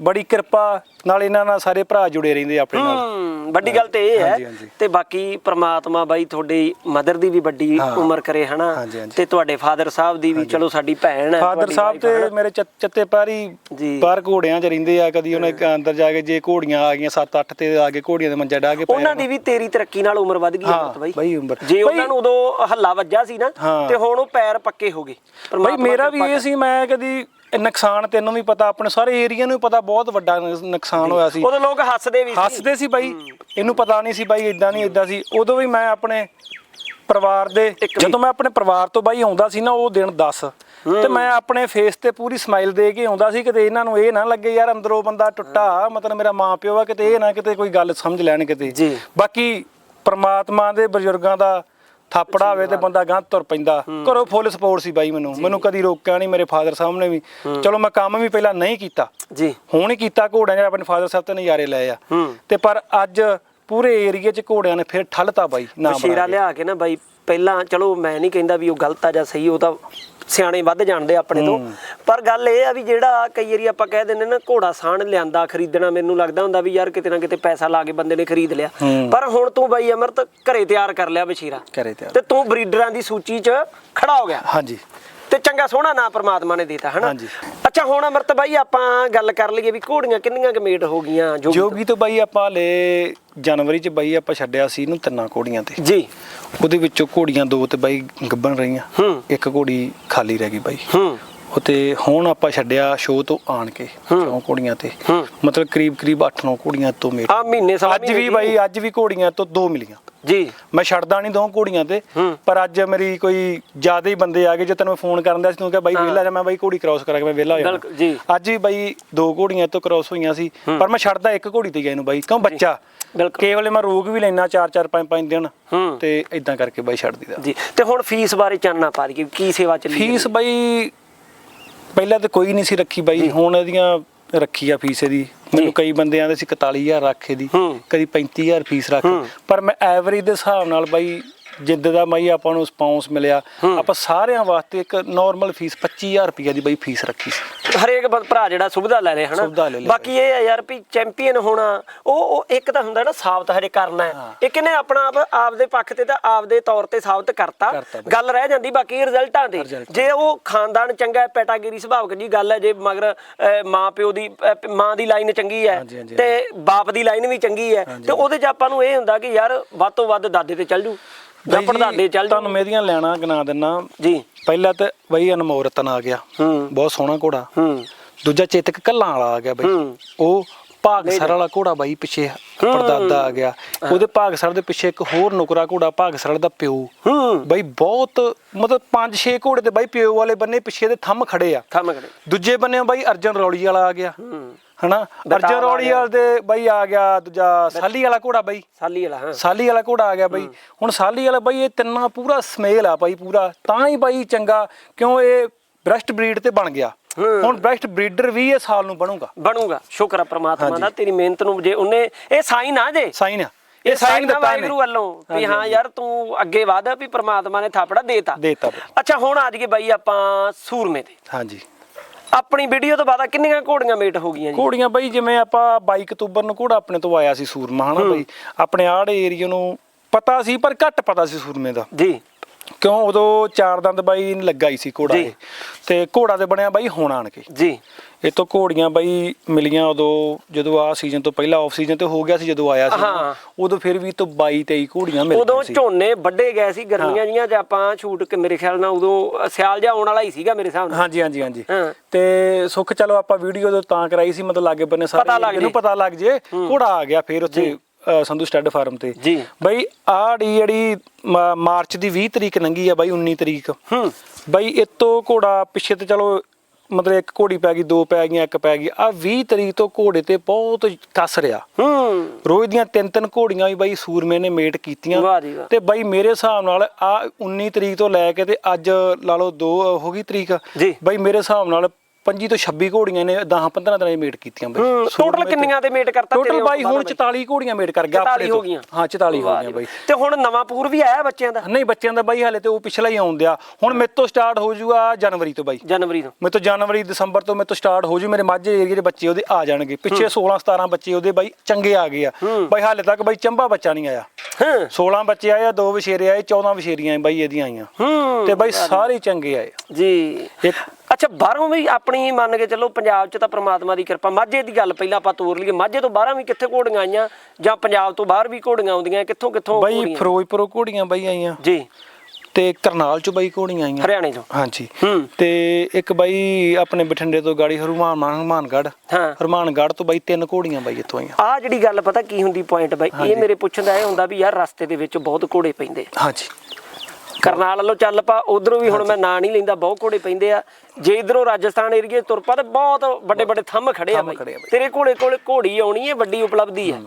ਬੜੀ ਕਿਰਪਾ ਨਾਲ ਇਹਨਾਂ ਨਾਲ ਸਾਰੇ ਭਰਾ ਜੁੜੇ ਰਹਿੰਦੇ ਆਪਣੇ ਨਾਲ ਹੂੰ ਵੱਡੀ ਗੱਲ ਤੇ ਇਹ ਹਾਂਜੀ, ਹੈ ਹਾਂਜੀ। ਤੇ ਬਾਕੀ ਪ੍ਰਮਾਤਮਾ ਬਾਈ ਤੁਹਾਡੀ ਮਦਰ ਦੀ ਵੀ ਵੱਡੀ ਹਾਂ। ਉਮਰ ਕਰੇ ਹਨਾ ਹਾਂਜੀ, ਹਾਂਜੀ। ਤੇ ਤੁਹਾਡੇ ਫਾਦਰ ਸਾਹਿਬ ਦੀ ਵੀ ਚਲੋ ਸਾਡੀ ਭੈਣ ਹੈ ਫਾਦਰ ਤੁਹਾਡੀ ਸਾਹਿਬ wife ਹੈ ਤੇ। ਮੇਰੇ ਚ- ਚੱਤੇ ਪੈਰੀ ਜੀ। ਬਾਹਰ ਘੋੜਿਆਂ 'ਚ ਰਹਿੰਦੇ ਆ ਕਦੀ ਉਹਨੇ ਅੰਦਰ ਜਾ ਕੇ ਜੇ ਘੋੜੀਆਂ ਆ ਗਈਆਂ 7-8 ਤੇ ਆ ਕੇ ਘੋੜੀਆਂ ਦੇ ਮੰਜਾ ਡਾ ਕੇ ਪੈ ਉਹਨਾਂ ਦੀ ਵੀ ਤੇਰੀ ਤਰੱਕੀ ਨਾਲ ਉਮਰ ਵੱਧ ਗਈ ਹਾਂ, ਬਾਈ ਬਾਈ। ਉਮਰ। ਜੇ ਬਾਈ- ਉਹਨਾਂ ਨੂੰ ਉਦੋਂ ਹੱਲਾ ਵੱਜਾ ਸੀ ਨਾ। ਤੇ ਹੁਣ ਉਹ ਪੈਰ ਪੱਕੇ ਹੋ ਗਏ। ਬਈ ਮੇਰਾ ਵੀ ਇਹ ਸੀ ਮੈਂ ਕਦੀ ਨੁਕਸਾਨ ਤੈਨੂੰ ਵੀ ਪਤਾ ਆਪਣੇ ਸਾਰੇ ਏਰੀਆ ਨੂੰ ਪਤਾ ਬਹੁਤ ਵੱਡਾ ਨੁਕਸਾਨ ਹੋਇਆ ਸੀ। ਉਦੋਂ ਲੋਕ ਹੱਸਦੇ ਵੀ ਸੀ। ਹੱਸਦੇ ਸੀ ਬਾਈ। ਇਹਨੂੰ ਪਤਾ ਨਹੀਂ ਸੀ ਬਾਈ ਇਦਾਂ ਨਹੀਂ ਇਦਾਂ ਸੀ। ਉਦੋਂ ਵੀ ਮੈਂ ਆਪਣੇ ਪਰਿਵਾਰ ਦੇ ਜਦੋਂ ਮੈਂ ਆਪਣੇ ਪਰਿਵਾਰ ਤੋਂ ਬਾਈ ਆਉਂਦਾ ਸੀ ਨਾ ਉਹ ਦਿਨ 10 ਤੇ ਮੈਂ ਆਪਣੇ ਫੇਸ ਤੇ ਪੂਰੀ ਸਮਾਈਲ ਦੇ ਕੇ ਆਉਂਦਾ ਸੀ ਕਿਤੇ ਇਹਨਾਂ ਨੂੰ ਇਹ ਨਾ ਲੱਗੇ ਯਾਰ ਅੰਦਰੋਂ ਬੰਦਾ ਟੁੱਟਾ ਮਤਲਬ ਮੇਰਾ ਮਾਂ ਪਿਓ ਆ ਕਿਤੇ ਇਹ ਨਾ ਕਿਤੇ ਕੋਈ ਗੱਲ ਸਮਝ ਲੈਣ ਕਿਤੇ। ਜੀ। ਬਾਕੀ ਪ੍ਰਮਾਤਮਾ ਦੇ ਬਜ਼ੁਰਗਾਂ ਦਾ ਥਾਪੜਾ ਹੋਵੇ ਤੇ ਬੰਦਾ ਗਾਂ ਤੁਰ ਪੈਂਦਾ। ਘਰੋਂ ਫੁੱਲ ਸਪੋਰਟ ਸੀ ਬਾਈ ਮੈਨੂੰ। ਮੈਨੂੰ ਕਦੀ ਰੋਕਿਆ ਨਹੀਂ ਮੇਰੇ ਫਾਦਰ ਸਾਹਿਬ ਨੇ ਵੀ। ਚਲੋ ਮੈਂ ਕੰਮ ਵੀ ਪਹਿਲਾਂ ਨਹੀਂ ਕੀਤਾ। ਜੀ। ਹੁਣ ਹੀ ਕੀਤਾ ਘੋੜਿਆਂ ਦੇ ਆਪਣੇ ਫਾਦਰ ਸਾਹਿਬ ਤੇ ਨਜ਼ਾਰੇ ਲਏ ਆ। ਤੇ ਪਰ ਅੱਜ ਪੂਰੇ ਏਰੀਏ 'ਚ ਘੋੜਿਆਂ ਨੇ ਫਿਰ ਠੱਲਤਾ ਬਾਈ ਨਾ ਸ਼ੇਰਾ ਲਿਆ ਕੇ ਨਾ ਬਾਈ ਪਹਿਲਾਂ ਚਲੋ ਮੈਂ ਨਹੀਂ ਕਹਿੰਦਾ ਵੀ ਉਹ ਗਲਤ ਆ ਜਾਂ ਸਹੀ ਉਹ ਤਾਂ ਸਿਆਣੇ ਵੱਧ ਜਾਣਦੇ ਆਪਣੇ ਤੋਂ। ਪਰ ਗੱਲ ਇਹ ਆ ਵੀ ਜਿਹੜਾ ਕਈ ਵਾਰੀ ਆਪਾਂ ਕਹਿ ਦਿੰਦੇ ਨਾ ਘੋੜਾ ਸਾਣ ਲਿਆਂਦਾ ਖਰੀਦਣਾ ਮੈਨੂੰ ਲੱਗਦਾ ਹੁੰਦਾ ਵੀ ਯਾਰ ਕਿਤੇ ਨਾ ਕਿਤੇ ਪੈਸਾ ਲਾ ਕੇ ਬੰਦੇ ਨੇ ਖਰੀਦ ਲਿਆ। ਪਰ ਹੁਣ ਤੂੰ ਬਾਈ ਅਮਰਤ ਘਰੇ ਤਿਆਰ ਕਰ ਲਿਆ ਬਸ਼ੀਰਾ। ਕਰੇ ਤੇ ਤੇ ਤੂੰ ਬਰੀਡਰਾਂ ਦੀ ਸੂਚੀ 'ਚ ਖੜਾ ਹੋ ਗਿਆ। ਹਾਂਜੀ। ਤੇ ਚੰਗਾ ਸੋਹਣਾ ਨਾਂ ਪ੍ਰਮਾਤਮਾ ਨੇ ਦਿੱਤਾ ਹਨਾ। ਅੱਛਾ ਹੁਣ ਅਮਰਤ ਬਾਈ ਆਪਾਂ ਗੱਲ ਕਰ ਲਈਏ ਵੀ ਘੋੜੀਆਂ ਕਿੰਨੀਆਂ ਕਮੇਟ ਹੋ ਗਈਆਂ ਜੋਗੀ ਤੋਂ? ਬਾਈ ਆਪਾਂ ਲੈ ਜਨਵਰੀ 'ਚ ਬਾਈ ਆਪਾਂ ਛੱਡਿਆ ਸੀ ਇਹਨੂੰ ਤਿੰਨਾਂ ਘੋੜੀਆਂ ਤੇ। ਜੀ। ਉਹਦੇ ਵਿੱਚੋਂ ਘੋੜੀਆਂ ਦੋ ਤੇ ਬਾਈ ਗੱਬਣ ਰਹੀਆਂ। ਇੱਕ ਘੋੜੀ ਖਾਲੀ ਰਹਿ ਗਈ ਬਾਈ। ਹੂੰ। ਉਤੇ ਹੁਣ ਆਪਾਂ ਛੱਡਿਆ ਸ਼ੋਅ ਤੋਂ ਆਣ ਕੇ ਚੌਂ ਘੋੜੀਆਂ ਤੇ। ਮਤਲਬ ਕਰੀਬ ਕਰੀਬ 8-9 ਘੋੜੀਆਂ ਤੋਂ ਮੇਰੇ। ਆ ਮਹੀਨੇ ਸਵਾ ਅੱਜ ਵੀ ਬਾਈ ਅੱਜ ਵੀ ਘੋੜੀਆਂ ਤੋਂ ਦੋ ਮਿਲੀਆਂ। ਜੀ। ਮੈਂ ਛੱਡਦਾ ਨਹੀਂ ਦੋ ਘੋੜੀਆਂ ਤੇ। ਪਰ ਅੱਜ ਮੇਰੀ ਕੋਈ ਜ਼ਿਆਦਾ ਹੀ ਬੰਦੇ ਆ ਗਏ ਜੇ ਤੈਨੂੰ ਮੈਂ ਫੋਨ ਕਰਨ ਦਾ ਸੀ ਤੂੰ ਕਿਹਾ ਬਾਈ ਵਿਹਲਾ ਜਾ ਮੈਂ ਬਾਈ ਘੋੜੀ ਕ੍ਰਾਸ ਕਰਾ ਕੇ ਮੈਂ ਵਿਹਲਾ ਹੋ ਜੀ। ਅੱਜ ਵੀ ਬਾਈ ਦੋ ਘੋੜੀਆਂ ਤੋਂ ਕ੍ਰਾਸ ਹੋਈਆਂ ਸੀ ਪਰ ਮੈਂ ਛੱਡਦਾ ਇੱਕ ਘੋੜੀ ਤੇ ਗਿਆ ਇਹਨੂੰ ਬਾਈ ਕਿਉਂ ਬੱਚਾ। ਕੇਵਲ ਮੈਂ ਰੋਗ ਵੀ ਲੈਣਾ 4 4 5 5 ਦਿਨ। ਤੇ ਇਦਾਂ ਕਰਕੇ ਬਾਈ ਛੱਡ ਦੀਦਾ ਜੀ। ਤੇ ਹੁਣ ਫੀਸ ਬਾਰੇ ਚਾਨਣਾ ਪਾ ਦਈਏ ਕੀ ਸੇਵਾ ਚੱਲੀ ਫੀਸ ਬਾਈ ਪਹਿਲਾਂ ਤਾਂ ਕੋਈ ਨਹੀਂ ਸੀ ਰੱਖੀ ਬਾਈ ਹੁਣ ਇਹਦੀਆਂ ਰੱਖੀ ਆ ਫੀਸ ਇਹਦੀ। ਮੈਨੂੰ ਕਈ ਬੰਦੇ ਆਂਦੇ ਸੀ 41000 ਰੱਖ ਹੂੰ। ਕਦੀ 35000 ਫੀਸ ਰੱਖ। ਪਰ ਮੈਂ ਐਵਰੇਜ ਦੇ ਹਿਸਾਬ ਨਾਲ ਬਾਈ ਜਿੱਦ ਦਾ ਬਾਈ ਆਪਾਂ ਨੂੰ ਰਿਸਪੌਂਸ ਮਿਲਿਆ। ਆਪਾਂ ਸਾਰਿਆਂ ਵਾਸਤੇ ਇੱਕ ਨਾਰਮਲ ਫੀਸ 25000 ਰੁਪਏ ਦੀ ਬਾਈ ਫੀਸ ਰੱਖੀ ਸੀ। ਹਰੇਕ ਭਰਾ ਜਿਹੜਾ ਸੁਵਿਧਾ ਲੈ ਲੇ ਹਨਾ। ਬਾਕੀ ਇਹ ਹੈ ਯਾਰ ਵੀ ਚੈਂਪੀਅਨ ਹੋਣਾ ਉਹ ਉਹ ਇੱਕ ਤਾਂ ਹੁੰਦਾ ਨਾ ਸਾਬਤ ਹਰੇ ਕਰਨਾ ਹੈ। ਇੱਕ ਇਹਨੇ ਆਪਣਾ ਆਪ ਆਪਦੇ ਪੱਖ ਤੇ ਤਾਂ ਆਪਦੇ ਤੌਰ ਤੇ ਸਾਬਤ ਕਰਤਾ। ਗੱਲ ਰਹਿ ਜਾਂਦੀ ਬਾਕੀ ਰਿਜ਼ਲਟਾਂ Result। ਜੇ ਉਹ ਖਾਨਦਾਨ ਚੰਗਾ ਹੈ ਪੈਟਾਗਰੀ ਸੁਭਾਵਕ ਜੀ ਗੱਲ ਹੈ ਜੇ ਮਗਰ ਮਾਂ ਪਿਓ ਦੀ ਮਾਂ ਦੀ ਲਾਈਨ ਚੰਗੀ ਹੈ ਤੇ ਬਾਪ ਦੀ ਲਾਈਨ ਵੀ ਚੰਗੀ ਹੈ ਤੇ ਉਹਦੇ 'ਚ ਆਪਾਂ ਨੂੰ ਇਹ ਹੁੰਦਾ ਕਿ ਯਾਰ ਵੱਧ ਤੋਂ ਵੱਧ ਦਾਦੇ ਤੇ ਚੱਲ ਜੂ। ਜਾਂ ਜੀ, ਪੜਦਾਦੇ ਚੱਲ ਤੁਹਾਨੂੰ ਮੇਰੀਆਂ ਲੈਣਾ ਗਿਣਾ ਦਿੰਨਾ। ਜੀ। ਪਹਿਲਾ ਤੇ ਬਾਈ ਅਨਮੋਲ ਰਤਨ ਆ ਗਿਆ। ਹੂੰ। ਬਹੁਤ ਸੋਹਣਾ ਘੋੜਾ। ਹੂੰ। ਦੂਜਾ ਚੇਤਕ ਕੱਲਾਂ ਵਾਲਾ ਆ ਗਿਆ ਬਾਈ। ਉਹ ਭਾਗਸਰ ਵਾਲਾ ਘੋੜਾ ਬਾਈ ਪਿੱਛੇ ਪਰਦਾਦਾ ਆ ਗਿਆ। ਉਹਦੇ ਭਾਗਸਰ ਦੇ ਪਿੱਛੇ ਇੱਕ ਹੋਰ ਨੁਕਰਾ ਘੋੜਾ ਭਾਗਸਰ ਦਾ ਪਿਓ। ਹੂੰ। ਬਾਈ ਬਹੁਤ ਮਤਲਬ 5-6 ਘੋੜੇ ਤੇ ਬਾਈ ਪਿਓ ਵਾਲੇ ਬੰਨੇ ਪਿੱਛੇ ਦੇ ਥੰਮ ਖੜੇ ਆ। ਥੰਮ ਕਰੇ ਦੂਜੇ ਬੰਨੇ ਬਾਈ ਅਰਜਨ ਰੌਲੀ ਵਾਲਾ ਆ ਗਿਆ। ਹੂੰ। ਹਨਾ? ਅਰਜਨ ਗਿਆ। ਵਾਲੇ ਦੇ ਬਾਈ ਆ ਗਿਆ ਦੂਜਾ ਸਾਲੀ ਵਾਲਾ ਘੋੜਾ ਬਾਈ। ਸਾਲੀ ਵਾਲਾ ਹਾਂ। ਸਾਲੀ ਵਾਲਾ ਘੋੜਾ ਆ ਗਿਆ ਬਾਈ। ਹੁਣ ਸਾਲੀ ਵਾਲਾ ਬਾਈ ਇਹ ਤਿੰਨਾਂ ਪੂਰਾ ਸਮੇਲ ਆ ਬਾਈ ਪੂਰਾ। ਤਾਂ ਹੀ ਬਾਈ ਚੰਗਾ ਕਿਉਂ ਇਹ ਬ੍ਰੈਸਟ ਬਰੀਡ ਤੇ ਬਣ ਗਿਆ। ਹੁਣ ਬ੍ਰੈਸਟ ਬਰੀਡਰ ਵੀ ਇਹ ਸਾਲ ਨੂੰ ਬਣੂਗਾ। ਬਣੂਗਾ। ਸ਼ੁਕਰ ਆ ਪ੍ਰਮਾਤਮਾ। ਦਾ ਤੇਰੀ ਮਿਹਨਤ ਨੂੰ ਜੇ ਉਹਨੇ ਇਹ ਸਾਈਨ ਆ ਜੇ। ਸਾਈਨ ਆ। ਇਹ ਸਾਈਨ ਦਿੱਤਾ ਵਾਹਿਗੁਰੂ ਵੱਲੋਂ ਵੀ ਹਾਂ ਯਾਰ ਤੂੰ ਅੱਗੇ ਵਧ ਵੀ ਪ੍ਰਮਾਤਮਾ ਨੇ ਥਾਪੜਾ ਦੇਤਾ। ਦੇਤਾ। ਅੱਛਾ ਹੁਣ ਆ ਜਾਈਏ ਬਾਈ ਆਪਾਂ ਸੂਰਮੇ ਤੇ। ਹਾਂਜੀ। ਆਪਣੀ ਵੀਡੀਓ ਤੋਂ ਬਾਅਦ ਕਿੰਨੀਆਂ ਘੋੜੀਆਂ ਮੇਟ ਹੋ ਗਈਆਂ ਜੀ? ਘੋੜੀਆਂ ਬਾਈ ਜਿਵੇਂ ਆਪਾਂ 22 ਅਕਤੂਬਰ ਨੂੰ ਘੋੜਾ ਆਪਣੇ ਤੋਂ ਆਇਆ ਸੀ ਸੂਰਮਾ ਹਨਾ ਬਾਈ? ਆਪਣੇ ਆੜੇ ਏਰੀਆ ਨੂੰ ਪਤਾ ਸੀ ਪਰ ਘੱਟ ਪਤਾ ਸੀ ਸੂਰਮੇ ਦਾ। ਜੀ। ਕਿਉਂ ਉਦੋਂ ਚਾਰ ਦੰਦ ਬਾਈ ਲੱਗਾ ਹੀ ਸੀ ਘੋੜਾ ਜੀ। ਇਹ। ਤੇ ਘੋੜਾ ਤੇ ਬਣਿਆ ਬਾਈ ਹੁਣ ਆਣ ਕੇ ਜੀ। ਇਹ ਤੋਂ ਘੋੜੀਆਂ ਬਾਈ ਮਿਲੀਆਂ ਉਦੋਂ ਜਦੋਂ ਆ ਸੀਜ਼ਨ ਤੋਂ ਪਹਿਲਾਂ ਆਫ ਸੀਜ਼ਨ ਤੇ ਹੋ ਗਿਆ ਸੀ ਜਦੋਂ ਆਇਆ ਸੀ। ਉਦੋਂ ਫਿਰ ਵੀ ਤੋਂ 22 23 ਘੋੜੀਆਂ ਮਿਲ ਉਦੋਂ ਝੋਨੇ ਵੱਡੇ ਗਏ ਸੀ ਗਰਮੀਆਂ ਜੀਆਂ ਚ ਆਪਾਂ ਸ਼ੂਟ ਕਿ ਮੇਰੇ ਖਿਆਲ ਨਾਲ ਉਦੋਂ ਸਿਆਲ ਜਿਹਾ ਆਉਣ ਵਾਲਾ ਹੀ ਸੀਗਾ ਮੇਰੇ ਹਿਸਾਬ ਨਾਲ। ਹਾਂਜੀ ਹਾਂਜੀ ਹਾਂਜੀ। ਤੇ ਸੁੱਖ ਚਲੋ ਆਪਾਂ ਵੀਡੀਓ ਤੋਂ ਤਾਂ ਕਰਾਈ ਸੀ ਮਤਲਬ ਲਾਗੇ ਬੰਨੇ ਸਾਰੇ ਇਹਨੂੰ ਜੇ। ਪਤਾ ਲੱਗ ਜੇ ਘੋੜਾ ਆ ਗਿਆ ਫਿਰ ਉੱਥੇ ਅ, ਸੰਧੂ ਸਟੱਡ ਫਾਰਮ ਤੇ। ਜੀ। ਬਈ ਆੜੀ ਜਿਹੜੀ ਮ- ਮਾਰਚ ਦੀ 20 ਤਰੀਕ ਲੰਗੀ ਆ ਬਾਈ 19 ਤਰੀਕ। ਹੂੰ। ਬਈ ਇਤੋਂ ਘੋੜਾ ਪਿੱਛੇ ਤੇ ਚਲੋ ਮਤਲਬ ਇੱਕ ਘੋੜੀ ਪੈ ਗਈ ਦੋ ਪੈ ਗਈਆਂ ਇੱਕ ਪੈ ਗਈ। ਆ 20 ਤਰੀਕ ਤੋਂ ਘੋੜੇ ਤੇ ਬਹੁਤ ਕੱਸ ਰਿਹਾ। ਹੂੰ। ਰੋਜ਼ ਦੀਆਂ ਤਿੰਨ ਤਿੰਨ ਘੋੜੀਆਂ ਵੀ ਬਾਈ ਸੂਰਮੇ ਨੇ ਮੇਟ ਕੀਤੀਆਂ। ਵਾਹ ਜੀ ਵਾਹ। ਤੇ ਬਾਈ ਮੇਰੇ ਹਿਸਾਬ ਨਾਲ ਆ 19 ਤਰੀਕ ਤੋਂ ਲੈ ਕੇ ਤੇ ਅੱਜ ਲਾ ਲਓ 2 ਹੋ ਗਈ ਤਰੀਕ। ਜੀ। ਬਾਈ ਮੇਰੇ ਹਿਸਾਬ ਨਾਲ 25 ਤੋਂ 26 ਘੋੜੀਆਂ ਨੇ 10 15 ਦਿਨਾਂ ਦੀ ਮੇਟ ਕੀਤੀਆਂ ਬਾਈ। ਟੋਟਲ ਕਿੰਨੀਆਂ ਤੇ ਮੇਟ ਕਰਤਾ ਟੋਟਲ ਬਾਈ ਹੁਣ ਬਾਈ? 44 ਘੋੜੀਆਂ ਮੇਟ ਕਰ ਗਿਆ 44 ਹੋ ਗਈਆਂ। ਹਾਂ 44 ਹੋ ਗਈਆਂ ਬਾਈ। ਤੇ ਹੁਣ ਨਵਾਂ ਪੂਰ ਵੀ ਆਇਆ ਬੱਚਿਆਂ ਦਾ? ਨਹੀਂ ਬੱਚਿਆਂ ਦਾ ਬਾਈ ਹਾਲੇ ਤੇ ਉਹ ਪਿਛਲਾ ਹੀ ਆਉਂਦਿਆ ਹੁਣ ਮੇਰੇ ਤੋਂ ਸਟਾਰਟ ਹੋ ਜਾਊਗਾ ਜਨਵਰੀ ਤੋਂ ਬਾਈ। ਜਨਵਰੀ ਤੋਂ। ਮੇਰੇ ਤੋਂ ਜਨਵਰੀ ਦਸੰਬਰ ਤੋਂ ਮੇਰੇ ਤੋਂ ਸਟਾਰਟ ਹੋ ਜੂ। ਮੇਰੇ ਮਾਝੇ ਏਰੀਏ ਦੇ ਬੱਚੇ ਉਹਦੇ ਆ ਜਾਣਗੇ। ਪਿੱਛੇ 16 17 ਬੱਚੇ ਉਹਦੇ ਬਾਈ ਚੰਗੇ ਆ ਗਏ ਆ। ਬਾਈ ਹਾਲੇ ਤੱਕ ਬਾਈ ਚੰਬਾ ਬੱਚਾ ਨਹੀਂ ਆਇਆ। ਹਾਂ। 16 ਬੱਚੇ ਆਏ ਆ ਦੋ ਵਿਸ਼ੇਰੇ ਆਏ 14 ਵਿਸ਼ੇਰੀਆਂ ਬਾਈ ਇਹਦੀਆਂ ਆਈਆਂ। ਹੂੰ। ਤੇ ਬਾਈ ਸਾਰੇ ਚੰਗੇ ਆਏ ਜੀ। ਇੱਕ ਅੱਛਾ ਬਾਹਰੋਂ ਵੀ ਆਪਣੀ ਮੰਨ ਕੇ ਚੱਲੋ ਪੰਜਾਬ 'ਚ ਤਾਂ ਪ੍ਰਮਾਤਮਾ ਦੀ ਕਿਰਪਾ ਮਾਝੇ ਦੀ ਗੱਲ ਪਹਿਲਾਂ ਆਪਾਂ ਤੋਰ ਲਈਏ ਮਾਝੇ ਤੋਂ ਬਾਹਰਾਂ ਵੀ ਕਿੱਥੇ ਘੋੜੀਆਂ ਆਈਆਂ ਜਾਂ ਪੰਜਾਬ ਤੋਂ ਬਾਹਰ ਵੀ ਘੋੜੀਆਂ ਆਉਂਦੀਆਂ ਕਿੱਥੋਂ ਕਿੱਥੋਂ ਬਾਈ? ਫਿਰੋਜ਼ਪੁਰੋਂ ਘੋੜੀਆਂ ਬਾਈ ਆਈਆਂ। ਜੀ। ਤੇ ਕਰਨਾਲ ਚ ਬਾਈ ਘੋੜੀਆਂ ਆਈਆਂ। ਹਰਿਆਣੇ ਤੋਂ ਹਾਂਜੀ। ਤੇ ਇੱਕ ਬਾਈ ਆਪਣੇ ਬਠਿੰਡੇ ਤੋਂ ਗਾੜੀ ਹਰੂਮਾਨ ਹਰਮਾਨਗੜ੍ਹ। ਹਾਂ। ਹਰਮਾਨਗੜ੍ਹ ਤੋਂ ਬਾਈ ਤਿੰਨ ਘੋੜੀਆਂ ਬਾਈ ਇੱਥੋਂ ਆਈਆਂ। ਆ ਜਿਹੜੀ ਗੱਲ ਪਤਾ ਕੀ ਹੁੰਦੀ ਪੁਆਇੰਟ ਬਾਈ? ਇਹ ਮੇਰੇ ਪੁੱਛਣ ਦਾ ਇਹ ਹੁੰਦਾ ਵੀ ਯਾਰ ਰਸਤੇ ਦੇ ਵਿੱਚ ਬਹੁਤ ਘੋੜੇ ਪੈਂਦੇ। ਹਾਂਜੀ। ਕਰਨਾਲ ਵੱਲੋਂ ਚੱਲ ਪਾ ਉਧਰੋਂ ਵੀ ਹੁਣ ਮੈਂ ਨਾਂ ਨਹੀਂ ਲੈਂਦਾ ਬਹੁਤ ਘੋੜੇ ਪੈਂਦੇ ਆ। ਜੇ ਇਧਰੋਂ ਰਾਜਸਥਾਨ ਏਰੀਏ ਤੁਰ ਪਾ ਤੇ ਬਹੁਤ ਵੱਡੇ ਵੱਡੇ ਥੰਮ ਖੜੇ ਆ ਬਾਈ। ਤੇਰੇ ਕੋਲੇ ਕੋਲੇ ਘੋੜੀ ਆਉਣੀ ਹੈ ਵੱਡੀ ਉਪਲਬਧੀ ਹੈ।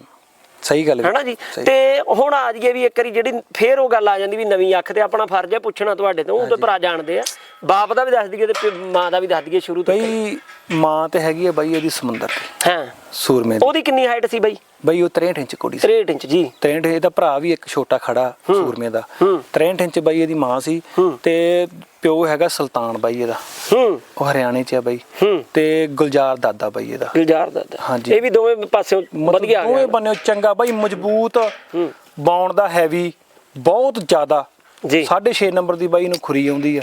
ਸਹੀ ਗੱਲ ਹੈ। ਹੈਨਾ ਜੀ। ਤੇ ਹੁਣ ਆ ਜੀਏ ਵੀ ਇੱਕ ਵਾਰੀ ਜਿਹੜੀ ਫੇਰ ਉਹ ਗੱਲ ਆ ਜਾਂਦੀ ਵੀ ਨਵੀਂ ਅੱਖ ਤੇ ਆਪਣਾ ਫਰਜ਼ ਹੈ ਪੁੱਛਣਾ ਤੁਹਾਡੇ ਤੋਂ ਉਹ ਤੇ ਭਰਾ ਜਾਣਦੇ ਆ। ਬਾਪ ਦਾ ਵੀ ਦੱਸ ਦਈਏ ਤੇ ਮਾਂ ਦਾ ਵੀ ਦੱਸ ਦਈਏ ਸ਼ੁਰੂ ਤੋਂ ਬਈ ਮਾਂ ਤੇ ਹੈਗੀ ਹੈ ਬਾਈ ਇਹਦੀ ਸਮੁੰਦਰ ਤੇ ਹਾਂ। ਸੂਰਮੇ ਦੀ। ਉਹਦੀ ਕਿੰਨੀ ਹਾਈਟ ਸੀ ਬਾਈ? ਬਾਈ ਉਹ 63 ਇੰਚ ਕੁੜੀ ਸੀ। 63 ਇੰਚ ਜੀ। 63 ਇਹਦਾ ਭਰਾ ਵੀ ਇੱਕ ਛੋਟਾ ਖੜਾ ਸੂਰਮੇ ਦਾ। ਹੂੰ। 63 ਇੰਚ ਬਾਈ ਇਹਦੀ ਮਾਂ ਸੀ। ਤੇ ਪਿਓ ਹੈਗਾ ਸੁਲਤਾਨ ਬਾਈ ਇਹਦਾ। ਹੂੰ। ਉਹ ਹਰਿਆਣੇ ਚ ਆ ਬਾਈ। ਹੂੰ। ਤੇ ਗੁਲਜ਼ਾਰ ਦਾਦਾ ਬਾਈ ਇਹਦਾ। ਗੁਲਜ਼ਾਰ ਦਾ ਦਾ। ਹਾਂਜੀ। ਇਹ ਵੀ ਦੋਵੇਂ ਪਾਸਿਓਂ ਵਧੀਆ ਆ ਦੋਵੇਂ ਗਿਆ ਬੰਨੇ ਚੰਗਾ ਬਾਈ ਮਜ਼ਬੂਤ ਹੂੰ। ਬਾਉਣ ਦਾ ਹੈਵੀ ਬਹੁਤ ਜ਼ਿਆਦਾ ਜੀ। 6.5 ਨੰਬਰ ਦੀ ਬਾਈ ਨੂੰ ਖੁਰੀ ਆਉਂਦੀ ਆ।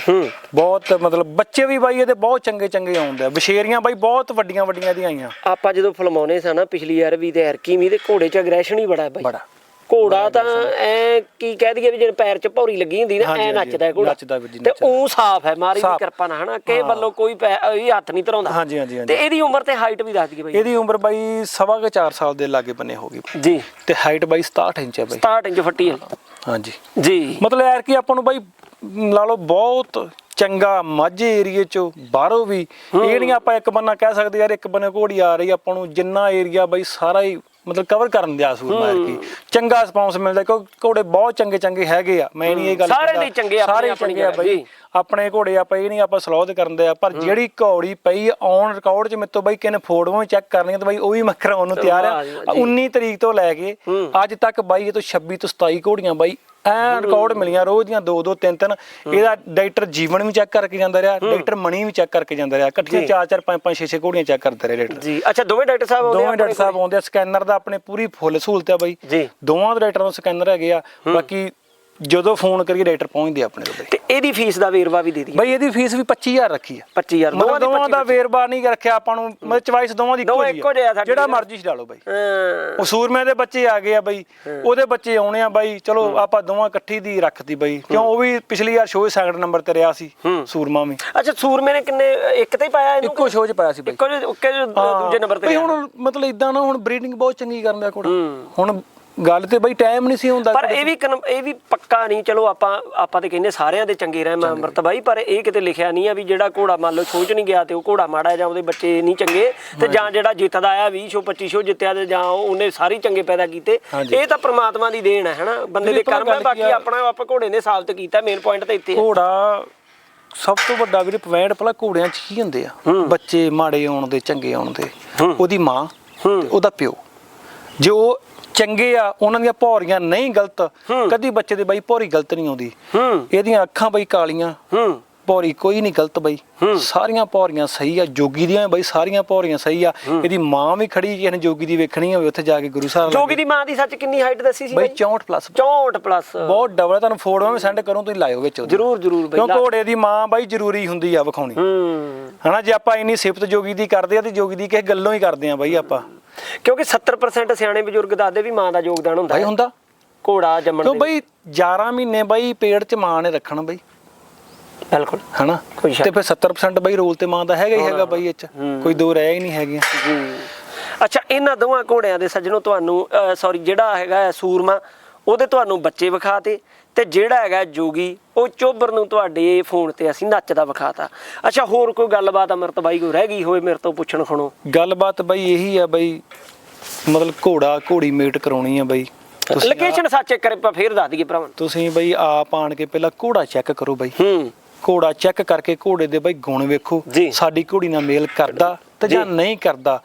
ਬਹੁਤ ਮਤਲਬ ਬੱਚੇ ਵੀ ਬਾਈ ਇਹਦੇ ਬਹੁਤ ਚੰਗੇ ਚੰਗੇ ਆਉਂਦੇ ਆ। ਵਿਸ਼ੇਰੀਆਂ ਬਾਈ ਬਹੁਤ ਵੱਡੀਆਂ ਵੱਡੀਆਂ ਦੀਆਂ ਆਈਆਂ। ਆਪਾਂ ਜਦੋਂ ਫਿਲਮਾਉਨੇ ਸਾਂ ਨਾ ਪਿਛਲੀ ਵਾਰ ਵੀ ਤੇ ਐਰਕੀ ਵੀ ਤੇ ਘੋੜੇ 'ਚ ਅਗਰੈਸ਼ਨ ਹੀ ਬੜਾ ਬਾਈ। ਬੜਾ। ਘੋੜਾ ਤਾਂ ਐ ਕੀ ਕਹਿ ਦਈਏ ਵੀ ਜਿਹੜੇ ਪੈਰ 'ਚ ਭੌਰੀ ਲੱਗੀ ਹੁੰਦੀ ਨਾ ਐ ਨੱਚਦਾ ਹੈ ਘੋੜਾ। ਨੱਚਦਾ ਵੀ ਜੀ, ਤੇ ਨੱਚਦਾ। ਉਹ ਸਾਫ਼ ਹੈ ਮਾਰੀ ਦੀ। ਕਿਰਪਾ ਨਾਲ ਹਨਾ ਕਿਸੇ ਵੱਲੋਂ ਕੋਈ ਪੈ- ਇਹ ਹੱਥ ਨਹੀਂ ਧਰਾਉਂਦਾ। ਹਾਂਜੀ, ਹਾਂਜੀ, ਹਾਂਜੀ। ਤੇ ਇਹਦੀ ਉਮਰ ਤੇ ਹਾਈਟ ਵੀ ਦੱਸ ਦਈਏ ਬਾਈ। ਇਹਦੀ ਉਮਰ ਬਾਈ ਸਵਾ ਕੁ 4 ਸਾਲ ਦੇ ਲਾਗੇ ਬੰਨੇ ਹੋ ਗਈ। ਜੀ। ਤੇ ਹਾਈਟ ਬਾਈ 67 ਇੰਚ ਹੈ ਬਾਈ। 67 ਇੰਚ ਫੱਟੀ ਹੈ। ਹਾਂਜੀ। ਜੀ। ਮਤਲਬ ਯਾਰ ਕਿ ਆਪਾਂ ਨੂੰ ਬਾਈ ਲਾ ਲਓ ਬਹੁਤ ਚੰਗਾ ਮਾਝੇ ਏਰੀਏ ਚੋਂ ਬਾਹਰੋਂ ਵੀ ਇਹ ਨਹੀਂ ਆਪਾਂ ਇੱਕ ਬੰਨਾ ਕਹਿ ਸਕਦੇ ਯਾਰ ਇੱਕ ਬੰਨੇ ਘੋੜੀ ਆ ਰਹੀ ਆਪਾਂ ਨੂੰ ਜਿੰਨਾ ਏਰੀਆ ਬਾਈ ਸਾਰਾ ਹੀ ਮਤਲਬ ਕਵਰ ਕਰਨ ਦਿਆ ਸੂਰ ਮਾਰ ਕੇ। ਚੰਗਾ ਰਿਸਪੌਂਸ ਮਿਲਦਾ ਕਿਉਂਕਿ ਘੋੜੇ ਬਹੁਤ ਚੰਗੇ ਚੰਗੇ ਹੈਗੇ ਆ। ਮੈਂ ਨਹੀਂ ਇਹ ਗੱਲ ਸਾਰੇ। ਨਹੀਂ ਚੰਗੇ ਆਪਣੇ ਆਪਣੀ ਚੰਗੇ ਆ ਬਾਈ। ਆਪਣੇ ਘੋੜੇ ਆਪਾਂ ਇਹ ਨਹੀਂ ਆਪਾਂ ਸਲੋਧ ਕਰਦੇ ਆ। ਪਰ ਜਿਹੜੀ ਘੋੜੀ ਪਈ ਔਨ ਰਿਕਾਰਡ 'ਚ ਮੇਰੇ ਤੋਂ ਬਾਈ ਕਿਨੇ ਫੋਟੋਆਂ ਚੈੱਕ ਕਰਨੀਆਂ ਤੇ ਬਾਈ ਉਹ ਵੀ ਮੈਂ ਕਰਾਉਣ ਨੂੰ ਤਿਆਰ ਆ। ਵਾਹ ਜੀ, ਵਾਹ ਜੀ। 19 ਤਰੀਕ ਤੋਂ ਲੈ ਕੇ ਅੱਜ ਤੱਕ ਬਾਈ ਇਹ ਤੋਂ 26 ਤੋਂ 27 ਘੋੜੀਆਂ ਬਾਈ ਐ ਰਿਕਾਰਡ ਮਿਲੀਆਂ ਰੋਜ਼ ਦੀਆਂ ਦੋ ਦੋ ਤਿੰਨ ਤਿੰਨ। ਇਹਦਾ ਡਾਕਟਰ ਜੀਵਨ ਵੀ ਚੈੱਕ ਕਰਕੇ ਜਾਂਦਾ ਰਿਹਾ ਡਾਕਟਰ ਮਣੀ ਵੀ ਚੈੱਕ ਕਰਕੇ ਜਾਂਦਾ ਰਿਹਾ। ਇਕੱਠੀਆਂ ਚਾਰ ਚਾਰ ਪੰਜ ਪੰਜ ਛੇ ਛੇ ਘੋੜੀਆਂ ਚੈੱਕ ਕਰਦੇ ਰਹੇ ਡਾਕਟਰ ਜੀ। ਅੱਛਾ ਦੋਵੇਂ ਡਾਕਟਰ ਸਾਹਿਬ ਆਉਂਦੇ ਆ ਦੋਵੇਂ ਡਾਕਟਰ ਸਾਹਿਬ ਆਉਂਦੇ ਆ। ਸਕੈਨਰ ਦਾ ਆਪਣੇ ਪੂਰੀ ਫੁੱਲ ਸਹੂਲਤ ਆ ਬਾਈ। ਜੀ। ਦੋਵਾਂ ਦੇ ਡਾਕਟਰਾਂ ਨੂੰ ਸਕੈਨਰ ਹੈਗੇ ਆ। ਬਾਕੀ ਜਦੋਂ ਫੋਨ ਕਰੀਏ ਡਾਕਟਰ ਪਹੁੰਚਦੇ ਆ ਆਪਣੇ ਕੋਲ। ਤੇ ਇਹਦੀ ਫੀਸ ਦਾ ਵੇਰਵਾ ਵੀ ਦੇ ਦਈਏ। ਬਾਈ ਇਹਦੀ ਫੀਸ ਵੀ 25000 ਰੱਖੀ ਆ। 25000 ਮਤਲਬ ਦੋਵਾਂ ਦਾ ਵੇਰਵਾ ਨਹੀਂ ਰੱਖਿਆ ਆਪਾਂ ਨੂੰ ਮਤਲਬ ਚਵਾਈਸ ਦੋਵਾਂ ਦੀ ਇੱਕੋ ਦੋਵੇਂ ਜਿਹੀ ਆ। ਜਿਹੜਾ। ਮਰਜ਼ੀ ਛਡਾ ਲਓ ਬਾਈ। ਉਹ ਸੂਰਮੇ ਦੇ ਬੱਚੇ ਆ ਗਏ ਆ ਬਾਈ। ਉਹਦੇ ਬੱਚੇ ਆਉਣੇ ਆ ਬਾਈ ਚਲੋ ਆਪਾਂ ਦੋਵਾਂ ਇਕੱਠੀ ਦੀ ਰੱਖਤੀ ਬਾਈ। ਕਿਉਂ ਉਹ ਵੀ ਪਿਛਲੀ ਵਾਰ ਸ਼ੋਅ ਸੈਕੰਡ ਨੰਬਰ ਤੇ ਰਿਹਾ ਸੀ ਸੂਰਮਾ ਵੀ। ਅੱਛਾ ਸੂਰਮੇ ਨੇ ਕਿੰਨੇ ਇੱਕ ਤੇ ਹੀ ਪਾਇਆ ਇਹਨੂੰ? ਇੱਕੋ ਸ਼ੋਅ 'ਚ ਪਾਇਆ ਸੀ ਬਾਈ। ਇੱਕੋ ਜਿਹੇ ਦੂਜੇ ਨੰਬਰ ਤੇ ਬਈ। ਹੁਣ ਮਤਲਬ ਇਦਾਂ ਨਾ ਹੁਣ ਬਰੀਡਿੰਗ ਬਹੁਤ ਚੰਗੀ ਕਰਨ ਦਾ ਕੋੜਾ ਹੁਣ ਗੱਲ ਤੇ ਬਾਈ ਟਾਈਮ ਨਹੀਂ ਸੀ ਹੁੰਦਾ ਪਰ ਇਹ ਵੀ ਕਨ- ਇਹ ਵੀ ਪੱਕਾ ਨਹੀਂ ਚਲੋ ਆਪਾਂ ਆਪਾਂ ਤੇ ਕਹਿੰਦੇ ਸਾਰਿਆਂ ਦੇ ਚੰਗੇ ਰਹੇ ਮੈਂ ਅੰਮ੍ਰਿਤ ਬਾਈ ਪਰ ਇਹ ਕਿਤੇ ਲਿਖਿਆ ਨਹੀਂ ਆ ਵੀ ਜਿਹੜਾ ਘੋੜਾ ਮੰਨ ਲਓ ਸੋਚ ਨਹੀਂ ਗਿਆ ਤੇ ਉਹ ਘੋੜਾ ਮਾੜਾ ਜਾਂ ਉਹਦੇ ਬੱਚੇ ਨਹੀਂ ਚੰਗੇ ਤੇ ਜਾਂ ਜਿਹੜਾ ਜਿੱਤਦਾ ਆ 20 ਸ਼ੋ 25 ਸ਼ੋ ਜਿੱਤਿਆ ਤੇ ਜਾਂ ਉਹ- ਉਹਨੇ ਸਾਰੀ ਚੰਗੇ ਪੈਦਾ ਕੀਤੇ ਹਾਂਜੀ। ਇਹ ਤਾਂ ਪ੍ਰਮਾਤਮਾ ਦੀ ਦੇਣ ਹੈ ਹਨਾ? ਬੰਦੇ ਦੇ ਕਰਮ ਹੈ ਬਾਕੀ ਆ? ਆਪਣਾ ਆਪਾਂ ਘੋੜੇ ਨੇ ਸਾਬਤ ਕੀਤਾ ਮੇਨ ਪੁਆਇੰਟ ਤਾਂ ਇੱਥੇ ਹੈ। ਘੋੜਾ ਸਭ ਤੋਂ ਵੱਡਾ ਵੀਰੇ ਪੁਆਇੰਟ ਪਹਿਲਾਂ ਘੋੜਿਆਂ 'ਚ ਕੀ ਹੁੰਦੇ ਆ? ਬੱਚੇ ਮਾੜੇ ਆਉਣ ਦੇ ਚੰਗੇ ਆਉਣ ਦੇ ਉਹਦੀ ਮਾਂ ਤੇ ਉਹਦਾ ਪਿਓ। ਜੋ ਚੰਗੇ ਆ ਉਹਨਾਂ ਦੀਆਂ ਭੌਰੀਆਂ ਨਹੀਂ ਗਲਤ। ਕਦੀ ਬੱਚੇ ਦੇ ਬਾਈ ਭੌਰੀ ਗਲਤ ਨਹੀਂ ਆਉਂਦੀ। ਹੂੰ। ਇਹਦੀਆਂ ਅੱਖਾਂ ਬਈ ਕਾਲੀਆਂ। ਹੂੰ। ਭੌਰੀ ਕੋਈ ਨਹੀਂ ਗਲਤ ਬਈ। ਸਾਰੀਆਂ ਭੌਰੀਆਂ ਸਹੀ ਆ ਜੋਗੀ ਦੀਆਂ ਬਈ ਸਾਰੀਆਂ ਭੌਰੀਆਂ ਸਹੀ ਆ। ਇਹਦੀ ਮਾਂ ਵੀ ਖੜੀ ਕਿਸੇ ਨੇ ਜੋਗੀ ਦੀ ਵੇਖਣੀ ਹੋਵੇ ਉੱਥੇ ਜਾ ਕੇ ਗੁਰੂ ਸਾਹਿਬ ਜੋਗੀ ਦੀ ਮਾਂ ਦੀ ਸੱਚ ਕਿੰਨੀ ਹਾਈਟ ਦੱਸੀ ਸੀ ਬਈ ਬਾਈ? 64 ਪਲੱਸ 64 ਪਲੱਸ ਬਹੁਤ ਡਬਲ ਤੁਹਾਨੂੰ ਫੋਟੋਆਂ ਵੀ ਸੈਂਡ ਕਰੂੰ ਤੁਸੀਂ ਲਾਇਓ ਵਿੱਚ। ਜਰੂਰ ਜਰੂਰ ਬਈ ਕਿਉਂ ਘੋੜੇ ਦੀ ਮਾਂ ਬਾਈ ਜ਼ਰੂਰੀ ਹੁੰਦੀ ਆ ਵਿਖਾਉਣੀ। ਹੂੰ। ਹਨਾ ਜੇ ਆਪਾਂ ਇੰਨੀ ਸਿਫਤ ਜੋਗੀ ਦੀ ਕਰਦੇ ਆ ਤੇ ਜੋਗੀ ਦੀ ਕਿਸੇ ਗੱਲੋਂ ਹੀ ਕਰਦੇ ਆ ਬਾਈ ਆਪਾਂ। ਕਿਉਂਕਿ 70% ਸਿਆਣੇ ਬਜ਼ੁਰਗ ਦੱਸਦੇ ਵੀ ਮਾਂ ਦਾ ਯੋਗਦਾਨ ਹੁੰਦਾ ਬਾਈ ਹੈ। ਹੁੰਦਾ। ਘੋੜਾ ਜੰਮਣ ਕਿਉਂ ਦੇ ਬਾਈ 11 ਮਹੀਨੇ ਬਾਈ ਪੇਟ 'ਚ ਮਾਂ ਨੇ ਰੱਖਣਾ ਬਾਈ। ਬਿਲਕੁਲ। ਹਨਾ? ਕੋਈ ਸ਼ੱਕ ਤੇ ਫਿਰ 70% ਬਾਈ ਰੋਲ ਤੇ ਮਾਂ ਦਾ ਹੈਗਾ ਹੀ ਹੈਗਾ ਬਾਈ ਇਹ 'ਚ। ਕੋਈ ਦੋ ਰਹਿ ਹੀ ਨਹੀਂ ਹੈਗੀਆਂ। ਜੀ। ਅੱਛਾ ਇਹਨਾਂ ਦੋਵਾਂ ਘੋੜਿਆਂ ਦੇ ਸੱਜਣੋ ਤੁਹਾਨੂੰ ਸੌਰੀ ਜਿਹੜਾ ਹੈਗਾ ਹੈ ਸੂਰਮਾ ਉਹਦੇ ਤੁਹਾਨੂੰ ਬੱਚੇ ਵਿਖਾਤੇ। ਤੇ ਜਿਹੜਾ ਹੈਗਾ ਜੋਗੀ ਉਹ ਚੋਬਰ ਨੂੰ ਤੁਹਾਡੇ ਫੋਨ ਤੇ ਅਸੀਂ ਨੱਚਦਾ ਵਿਖਾਤਾ। ਅੱਛਾ ਹੋਰ ਕੋਈ ਗੱਲਬਾਤ ਅਮਰਤ ਬਾਈ ਕੋਈ ਰਹਿ ਗਈ ਹੋਵੇ ਮੇਰੇ ਤੋਂ ਪੁੱਛਣ ਖਣੋ? ਗੱਲਬਾਤ ਬਾਈ ਇਹੀ ਆ ਬਾਈ ਮਤਲਬ ਘੋੜਾ ਘੋੜੀ ਮੇਟ ਕਰਾਉਣੀ ਆ ਬਾਈ। ਲੋਕੇਸ਼ਨ ਸੱਚ ਇੱਕ ਆਪਾਂ ਫੇਰ ਦੱਸ ਦਈਏ ਭਰਾਵਾਂ। ਤੁਸੀਂ ਬਾਈ ਆਪ ਆਣ ਕੇ ਪਹਿਲਾਂ ਘੋੜਾ ਚੈੱਕ ਕਰੋ ਬਾਈ। ਹੂੰ। ਘੋੜਾ ਚੈੱਕ ਕਰਕੇ ਘੋੜੇ ਦੇ ਬਾਈ ਗੁਣ ਵੇਖੋ। ਸਾਡੀ ਘੋੜੀ ਨਾਲ ਮੇਲ ਕਰਦਾ ਤੇ ਜਾਂ ਨਹੀਂ ਕਰਦਾ।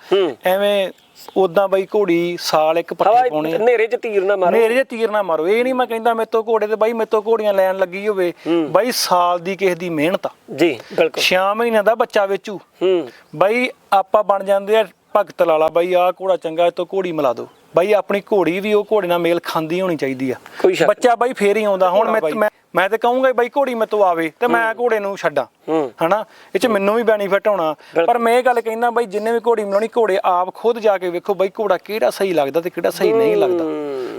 ਐਵੇਂ ਉਦਾਂ ਬਾਈ ਘੋੜੀ ਸਾਲ ਇੱਕ ਪੱਠੇ ਪਾਉਣੇ ਹਨੇਰੇ 'ਚ ਤੀਰ ਨਾ ਮਾਰੋ। ਮੇਰੇ ਜੇ ਤੀਰ ਨਾ ਮਾਰੋ। ਇਹ ਨਹੀਂ ਮੈਂ ਕਹਿੰਦਾ ਮੇਰੇ ਤੋਂ ਘੋੜੇ ਤੇ ਬਾਈ ਮੇਰੇ ਤੋਂ ਘੋੜੀਆਂ ਲੈਣ ਲੱਗੀ ਹੋਵੇ। ਬਾਈ ਸਾਲ ਦੀ ਕਿਸੇ ਦੀ ਮਿਹਨਤ ਆ। ਜੀ ਬਿਲਕੁਲ। 6 ਮਹੀਨਿਆਂ ਦਾ ਬੱਚਾ ਵੇਚੂ। ਹੂੰ। ਬਾਈ ਆਪਾਂ ਬਣ ਜਾਂਦੇ ਆ ਭਗਤ ਲਾਲਾ। ਬਾਈ ਆਹ ਘੋੜਾ ਚੰਗਾ ਇਹ ਤੋਂ ਘੋੜੀ ਮਿਲਾ ਦਿਓ। ਬਾਈ ਆਪਣੀ ਘੋੜੀ ਵੀ ਉਹ ਘੋੜੇ ਨਾਲ ਮੇਲ ਖਾਂਦੀ ਹੋਣੀ ਚਾਹੀਦੀ ਆ। ਕੋਈ ਸ਼ੱਕ ਬੱਚਾ ਬਾਈ ਫੇਰ ਹੀ ਆਉਂਦਾ। ਹੁਣ ਮੈਂ ਮੈਂ- ਮੈਂ ਤੇ ਕਹੂੰਗਾ ਬਾਈ ਘੋੜੀ ਮੇਤੋਂ ਆਵੇ ਤੇ ਮੈਂ ਘੋੜੇ ਨੂੰ ਛੱਡਾਂ ਹਨਾ? ਇਹ ਚ ਮੈਨੂੰ ਵੀ ਬੈਨੀਫਿਟ ਹੋਣਾ। ਪਰ ਮੈਂ ਇਹ ਗੱਲ ਕਹਿੰਦਾ ਬਾਈ ਜਿੰਨੇ ਵੀ ਘੋੜੀ ਮਿਲਾਉਣੀ ਘੋੜੇ ਆਪ ਖੁਦ ਜਾ ਕੇ ਵੇਖੋ ਬਾਈ ਘੋੜਾ ਕਿਹੜਾ ਸਹੀ ਲੱਗਦਾ ਤੇ ਕਿਹੜਾ ਸਹੀ ਨਹੀਂ ਲੱਗਦਾ।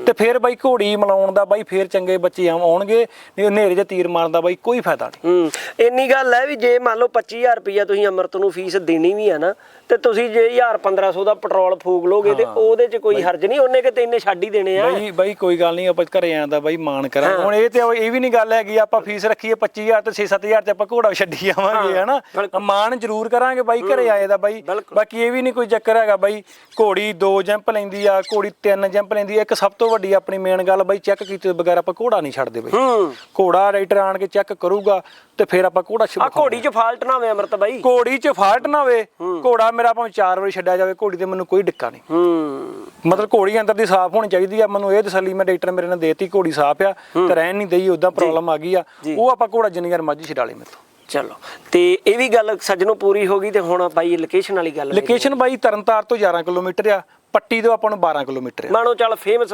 ਤੇ ਫਿਰ ਬਾਈ ਘੋੜੀ ਮਿਲਾਉਣ ਦਾ ਬਾਈ ਫੇਰ ਚੰਗੇ ਬੱਚੇ ਆਉਣ- ਆਉਣਗੇ ਨਹੀਂ ਹਨੇਰੇ 'ਚ ਤੀਰ ਮਾਰਨ ਦਾ ਬਾਈ ਕੋਈ ਫਾਇਦਾ ਨਹੀਂ। ਹੂੰ ਇੰਨੀ ਗੱਲ ਹੈ ਵੀ ਜੇ ਮੰਨ ਲਓ 25000 ਰੁਪਇਆ ਤੁਸੀਂ ਅਮਰਤ ਨੂੰ ਫੀਸ ਦੇਣੀ ਵੀ ਹੈ ਨਾ ਤੇ ਤੁਸੀਂ ਜੇ 1000 1500 ਦਾ ਪੈਟਰੋਲ ਫੂਕ ਲੋਗੇ ਤੇ ਉਹਦੇ 'ਚ ਕੋਈ ਹਰਜ ਨਹੀਂ ਉਹਨੇ ਕਿਤੇ ਇੰਨੇ ਛੱਡ ਹੀ ਦੇਣੇ ਆ। ਬਾਈ ਬਾਈ ਕੋਈ ਗੱਲ ਨਹੀਂ ਆਪਾਂ ਘਰੇ ਆਂਦਾ ਬਾਈ ਮਾਨ ਕਰਾਂਗੇ। ਹੁਣ ਇਹ ਤੇ ਇਹ ਵੀ ਨਹੀਂ ਗੱਲ ਹੈਗੀ ਆਪਾਂ ਫੀਸ ਰੱਖੀਏ 25000 ਤੇ 6-7000 ਤੇ ਆਪਾਂ ਘੋੜਾ ਛੱਡੀ ਆਵਾਂਗੇ ਹਨਾ? ਮਾਨ ਜ਼ਰੂਰ ਕਰਾਂਗੇ ਬਾਈ ਘਰੇ ਆਏ ਦਾ ਬਾਈ। ਬਾਕੀ ਇਹ ਵੀ ਨਹੀਂ ਕੋਈ ਚੱਕਰ ਹੈਗਾ ਬਾਈ ਘੋੜੀ ਦੋ ਜੰਪ ਲੈਂਦੀ ਆ ਘੋੜੀ ਤਿੰਨ ਜੰਪ ਲੈਂਦੀ ਆ ਇੱਕ ਸਭ ਤੋਂ ਵੱਡੀ ਆਪਣੀ ਮੇਨ ਗੱਲ ਬਾਈ ਚੈੱਕ ਕੀਤੇ ਬਗੈਰ ਆਪਾਂ ਘੋੜਾ ਨਹੀਂ ਛੱਡਦੇ ਬਾਈ। ਘੋੜਾ ਰਾਈਟਰ ਆਣ ਕੇ ਚੈੱਕ ਕਰੂਗਾ ਤੇ ਫਿਰ ਆਪਾਂ ਘੋੜਾ ਆ ਛੱਡ ਘੋੜੀ 'ਚ ਫਾਲਟ ਨਾ ਹੋਵੇ ਅਮਰਤ ਬਾਈ। ਘੋੜੀ 'ਚ ਫਾਲਟ ਨਾ ਹੋਵੇ ਘੋੜਾ ਮੇਰਾ ਭਾਵੇਂ ਚਾਰ ਵਾਰੀ ਛੱਡਿਆ ਜਾਵੇ ਘੋੜੀ ਤੇ ਮੈਨੂੰ ਕੋਈ ਡਿੱਕਾ ਨਹੀਂ। ਹੂੰ। ਮਤਲਬ ਘੋੜੀ ਅੰਦਰ ਦੀ ਸਾਫ਼ ਹੋਣੀ ਚਾਹੀਦੀ ਆ ਮੈਨੂੰ ਇਹ ਤਸੱਲੀ ਮੈਂ ਡਾਕਟਰ ਮੇਰੇ ਨੇ ਦੇਤੀ ਘੋੜੀ ਸਾਫ਼ ਆ ਤੇ ਰਹਿਣ ਨਹੀਂ ਦਈ ਉਦਾਂ ਪ੍ਰੋਬਲਮ ਆ ਗਈ ਆ ਉਹ ਆਪਾਂ ਘੋੜਾ ਜਿੰਨੀ ਵਾਰ ਮਰਜ਼ੀ ਛਡਾ ਲਈ ਮੇਤੋਂ ਚਲੋ ਤੇ ਇਹ ਵੀ ਗੱਲ ਸੱਜਣੋ ਪੂਰੀ ਹੋ ਗਈ ਤੇ ਹੁਣ ਬਾਈ ਲੋਕੇਸ਼ਨ ਵਾਲੀ ਗੱਲ ਲੋਕੇਸ਼ਨ ਬਾਈ ਤਰਨਤਾਰ ਤੋਂ 11 ਕਿਲੋਮੀਟਰ ਆ ਪੱਟੀ ਤੋਂ ਆਪਾਂ ਨੂੰ 12 ਕਿਲੋਮੀਟਰ ਆ। ਮਾਣੋ ਚੱਲ ਫੇਮਸ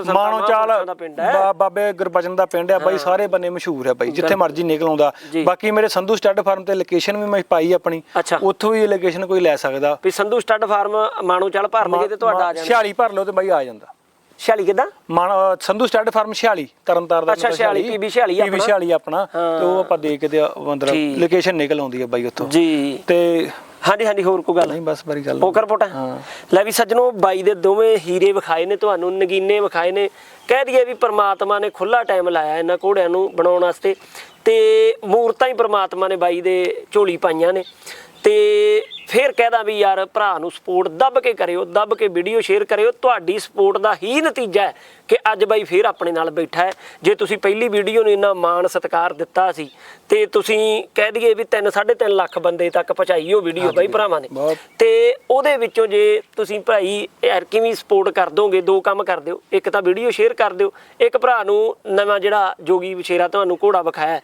ਚਾਲ ਦਾ ਪਿੰਡ ਹੈ। ਬਾਬੇ ਗੁਰਬਚਨ ਦਾ ਪਿੰਡ ਆ ਬਾਈ ਸਾਰੇ ਬੰਨੇ ਮਸ਼ਹੂਰ ਆ ਬਾਈ ਜਿੱਥੇ ਮਰਜ਼ੀ ਨਿਕਲ ਆਉਂਦਾ। ਬਾਕੀ ਮੇਰੇ ਸੰਧੂ ਸਟੱਡ ਫਾਰਮ ਤੇ ਲੋਕੇਸ਼ਨ ਵੀ ਮੈਂ ਪਾਈ ਆਪਣੀ। ਉੱਥੋਂ ਵੀ ਲੋਕੇਸ਼ਨ ਕੋਈ ਲੈ ਸਕਦਾ। ਵੀ ਸੰਧੂ ਸਟੱਡ ਫਾਰਮ ਮਾਣੋ ਚੱਲ ਭਰਨਗੇ ਤੇ ਤੁਹਾਡਾ ਆ ਜਾਣਾ। ਛਿਆਲੀ ਭਰ ਲਓ ਤੇ ਬਾਈ ਆ ਜਾਂਦਾ। 46 ਕਿਦਾਂ? ਮਾਨ ਸੰਧੂ ਸਟੱਡ ਫਾਰਮ 46 ਤਰਨਤਾਰ ਦਾ ਅੱਛਾ, 46, PB 46 PB 46 ਆਪਣਾ। ਤੇ ਉਹ ਆਪਾਂ ਦੇ ਕੇ ਤੇ ਠੀਕ। ਲੋਕੇਸ਼ਨ ਨਿਕਲ ਆਉਂਦੀ ਹੈ ਬਾਈ ਉੱਥੋਂ। ਜੀ। ਤੇ ਹਾਂਜੀ ਹਾਂਜੀ ਹੋਰ ਕੋਈ ਗੱਲ? ਨਹੀਂ ਬਸ ਬੜੀ ਗੱਲ। ਪੋਕਰ ਪੋਟਾ। ਹਾਂ। ਲੈ ਵੀ ਸੱਜਣੋ ਬਾਈ ਦੇ ਦੋਵੇਂ ਹੀਰੇ ਵਿਖਾਏ ਨੇ ਤੁਹਾਨੂੰ ਨਗੀਨੇ ਵਿਖਾਏ ਨੇ। ਕਹਿ ਦਈਏ ਵੀ ਪ੍ਰਮਾਤਮਾ ਨੇ ਖੁੱਲਾ ਟਾਈਮ ਲਾਇਆ ਇਹਨਾਂ ਘੋੜਿਆਂ ਨੂੰ ਬਣਾਉਣ ਵਾਸਤੇ। ਤੇ ਮੂਰਤਾਂ ਹੀ ਪ੍ਰਮਾਤਮਾ ਨੇ ਬਾਈ ਦੇ ਝੋਲੀ ਪਾਈਆਂ ਨੇ। ਤੇ ਫੇਰ ਕਹਿਦਾ ਵੀ ਯਾਰ ਭਰਾ ਨੂੰ ਸਪੋਰਟ ਦੱਬ ਕੇ ਕਰਿਓ ਦੱਬ ਕੇ ਵੀਡੀਓ ਸ਼ੇਅਰ ਕਰਿਓ। ਤੁਹਾਡੀ ਸਪੋਰਟ ਦਾ ਹੀ ਨਤੀਜਾ ਹੈ ਕਿ ਅੱਜ ਬਾਈ ਫੇਰ ਆਪਣੇ ਨਾਲ ਬੈਠਾ ਹੈ। ਜੇ ਤੁਸੀਂ ਪਹਿਲੀ ਵੀਡੀਓ ਨੂੰ ਇੰਨਾ ਮਾਣ ਸਤਿਕਾਰ ਦਿੱਤਾ ਸੀ ਤੇ ਤੁਸੀਂ ਕਹਿ ਦਈਏ ਵੀ 3 3.5 ਲੱਖ ਬੰਦੇ ਤੱਕ ਪਹੁੰਚਾਈ ਉਹ ਵੀਡੀਓ ਬਾਈ ਭਰਾਵਾਂ ਨੇ। ਤੇ ਉਹਦੇ ਵਿੱਚੋਂ ਜੇ ਤੁਸੀਂ ਭਾਈ ਯਾਰ ਕਿਵੇਂ ਸਪੋਰਟ ਕਰ ਦੋਗੇ ਦੋ ਕੰਮ ਕਰ ਦਿਓ। ਇੱਕ ਤਾਂ ਵੀਡੀਓ ਸ਼ੇਅਰ ਕਰ ਦਿਓ। ਇੱਕ ਭਰਾ ਨੂੰ ਨਵਾਂ ਜਿਹੜਾ ਜੋਗੀ ਵਿਸ਼ੇਰਾ ਤੁਹਾਨੂੰ ਘੋੜਾ ਵਿਖਾਇਆ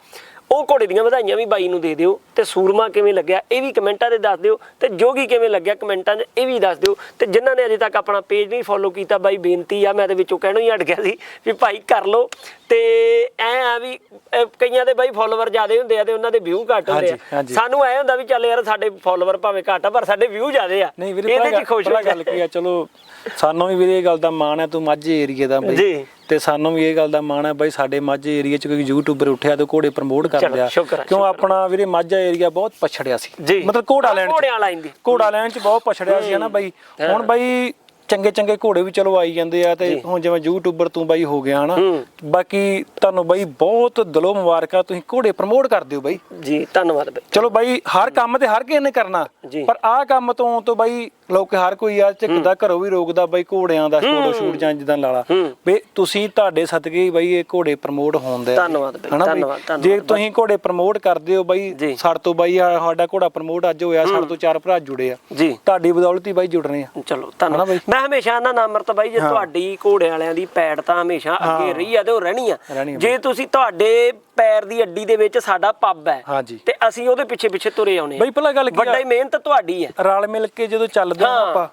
ਉਹ ਘੋੜੇ ਦੀਆਂ ਵਧਾਈਆਂ ਵੀ ਬਾਈ ਨੂੰ ਦੇ ਦਿਓ ਤੇ ਸੂਰਮਾ ਕਿਵੇਂ ਲੱਗਿਆ ਇਹ ਵੀ ਕਮੈਂਟਾਂ 'ਤੇ ਦੱਸ ਦਿਓ ਤੇ ਜੋਗੀ ਕਿਵੇਂ ਲੱਗਿਆ ਕਮੈਂਟਾਂ 'ਚ ਇਹ ਵੀ ਦੱਸ ਦਿਓ ਤੇ ਜਿਨ੍ਹਾਂ ਨੇ ਅਜੇ ਤੱਕ ਆਪਣਾ ਪੇਜ ਨਹੀਂ ਫੋਲੋ ਕੀਤਾ ਬਾਈ ਬੇਨਤੀ ਆ ਮੈਂ ਤੇ ਵਿੱਚੋਂ ਕਹਿਣੋਂ ਹੀ ਹਟ ਗਿਆ ਸੀ ਵੀ ਭਾਈ ਕਰ ਲਓ ਤੇ ਐ ਆ ਵੀ ਕਈਆਂ ਦੇ ਬਾਈ ਫੋਲੋਵਰ ਜ਼ਿਆਦੇ ਹੁੰਦੇ ਆ ਤੇ ਉਹਨਾਂ ਦੇ ਵਿਊ ਘੱਟ ਹੁੰਦੇ ਆ। ਸਾਨੂੰ ਐ ਹੁੰਦਾ ਵੀ ਚੱਲ ਯਾਰ ਸਾਡੇ ਫੋਲੋਵਰ ਭਾਵੇਂ ਘੱਟ ਆ ਪਰ ਸਾਡੇ ਵਿਊ ਜ਼ਿਆਦੇ ਆ ਇਹਦੇ 'ਚ ਖੁਸ਼ ਭਲਾ ਗੱਲ ਕੀ ਆ ਚਲੋ ਸਾਨੂੰ ਵੀ ਵੀਰੇ ਇਹ ਗੱਲ ਦਾ ਮਾਣ ਹੈ ਤੂੰ ਮਾਝੇ ਏਰੀਏ ਦਾ ਬਈ ਜੀ। ਤੇ ਸਾਨੂੰ ਵੀ ਇਹ ਗੱਲ ਦਾ ਮਾਣ ਹੈ ਬਈ ਸਾਡੇ ਮਾਝੇ ਏਰੀਏ ਚ ਕੋਈ ਯੂਟਿਊਬਰ ਉੱਠਿਆ ਤੇ ਘੋੜੇ ਪ੍ਰਮੋਟ ਕਰ ਲਿਆ। ਕਿਉਂ ਆਪਣਾ ਵੀਰੇ ਮਾਝਾ ਏਰੀਆ ਬਹੁਤ ਪਛੜਿਆ ਸੀ। ਮਤਲਬ ਘੋੜਾ ਲੈਣ ਘੋੜਿਆਂ ਲਾਈਨ ਦੀ। ਘੋੜਾ ਲੈਣ ਚ ਬਹੁਤ ਪਛੜਿਆ ਸੀ ਨਾ ਬਈ? ਹੁਣ ਬਈ ਚੰਗੇ ਚੰਗੇ ਘੋੜੇ ਵੀ ਚਲੋ ਆਈ ਜਾਂਦੇ ਆ ਤੇ ਹੁਣ ਜਿਵੇਂ ਯੂਟਿਊਬਰ ਤੂੰ ਬਾਈ ਹੋ ਗਿਆ ਹਨਾ? ਬਾਕੀ ਤੁਹਾਨੂੰ ਬਾਈ ਬਹੁਤ ਦਿਲੋਂ ਮੁਬਾਰਕਾਂ ਤੁਸੀਂ ਘੋੜੇ ਪ੍ਰਮੋਟ ਕਰਦੇ ਹੋ ਬਾਈ। ਜੀ ਧੰਨਵਾਦ ਬਾਈ। ਚਲੋ ਬਾਈ ਹਰ ਕੰਮ ਤੇ ਹਰ ਕਿਸੇ ਨੇ ਕਰਨਾ। ਪਰ ਆਹ ਕੰਮ ਤੋਂ ਤੋਂ ਬਾਈ ਲੋਕ ਹਰ ਕੋਈ ਆ ਝਿਕਦਾ ਘਰੋਂ ਵੀ ਰੋਕਦਾ ਬਾਈ ਘੋੜਿਆਂ ਦਾ ਫੋਟੋ ਸ਼ੂਟ ਜਾਂ ਜਿੱਦਾਂ ਲਾਲਾ ਵੀ ਤੁਸੀਂ ਤੁਹਾਡੇ ਸਦਕੇ ਬਾਈ ਇਹ ਘੋੜੇ ਪ੍ਰਮੋਟ ਹੋਣਦੇ ਧੰਨਵਾਦ ਬਾਈ, ਧੰਨਵਾਦ। ਜੇ ਤੁਸੀਂ ਘੋੜੇ ਪ੍ਰਮੋਟ ਕਰਦੇ ਹੋ ਬਾਈ। ਸਾਡੇ ਤੋਂ ਬਾਈ ਸਾਡਾ ਘੋੜਾ ਪ੍ਰਮੋਟ ਅੱਜ ਹੋਇਆ ਸਾਡੇ ਤੋਂ ਚਾਰ ਭਰਾ ਜੁੜੇ ਆ। ਤੁਹਾਡੀ ਬਦੌਲਤ ਹੀ ਬਾਈ ਜੁੜਨੇ ਆ। ਚਲੋ ਧੰਨਵਾਦ। ਬਾਈ? ਮੈਂ ਹਮੇਸ਼ਾ ਨਾ ਨਾਮਰਤ ਬਾਈ ਜੇ ਤੁਹਾਡੀ ਘੋੜੇ ਵਾਲਿਆਂ ਦੀ ਪੈੜ ਤਾਂ ਹਮੇਸ਼ਾ ਅੱਗੇ ਰਹੀ ਆ ਤੇ ਉਹ ਰਹਿਣੀ ਆ। ਆ ਜੇ ਤੁਸੀਂ ਤੁਹਾਡੇ ਪੈਰ ਦੀ ਅੱਡੀ ਦੇ ਵਿੱਚ ਸਾਡਾ ਪੱਬ ਹੈ। ਤੇ ਅਸੀਂ ਉਹਦੇ ਪਿੱਛੇ ਪਿੱਛੇ ਤੁਰੇ ਆਉਨੇ ਆ। ਬਾਈ ਪਹਿਲਾਂ ਗੱਲ ਕੀ ਵੱਡਾ ਆ? ਹੀ ਮਿਹਨਤ ਤੁਹਾਡੀ ਹੈ। ਰਲ ਮਿਲ ਕੇ ਜਦੋਂ ਚੱਲਦੇ ਹਾਂ। ਆਪਾਂ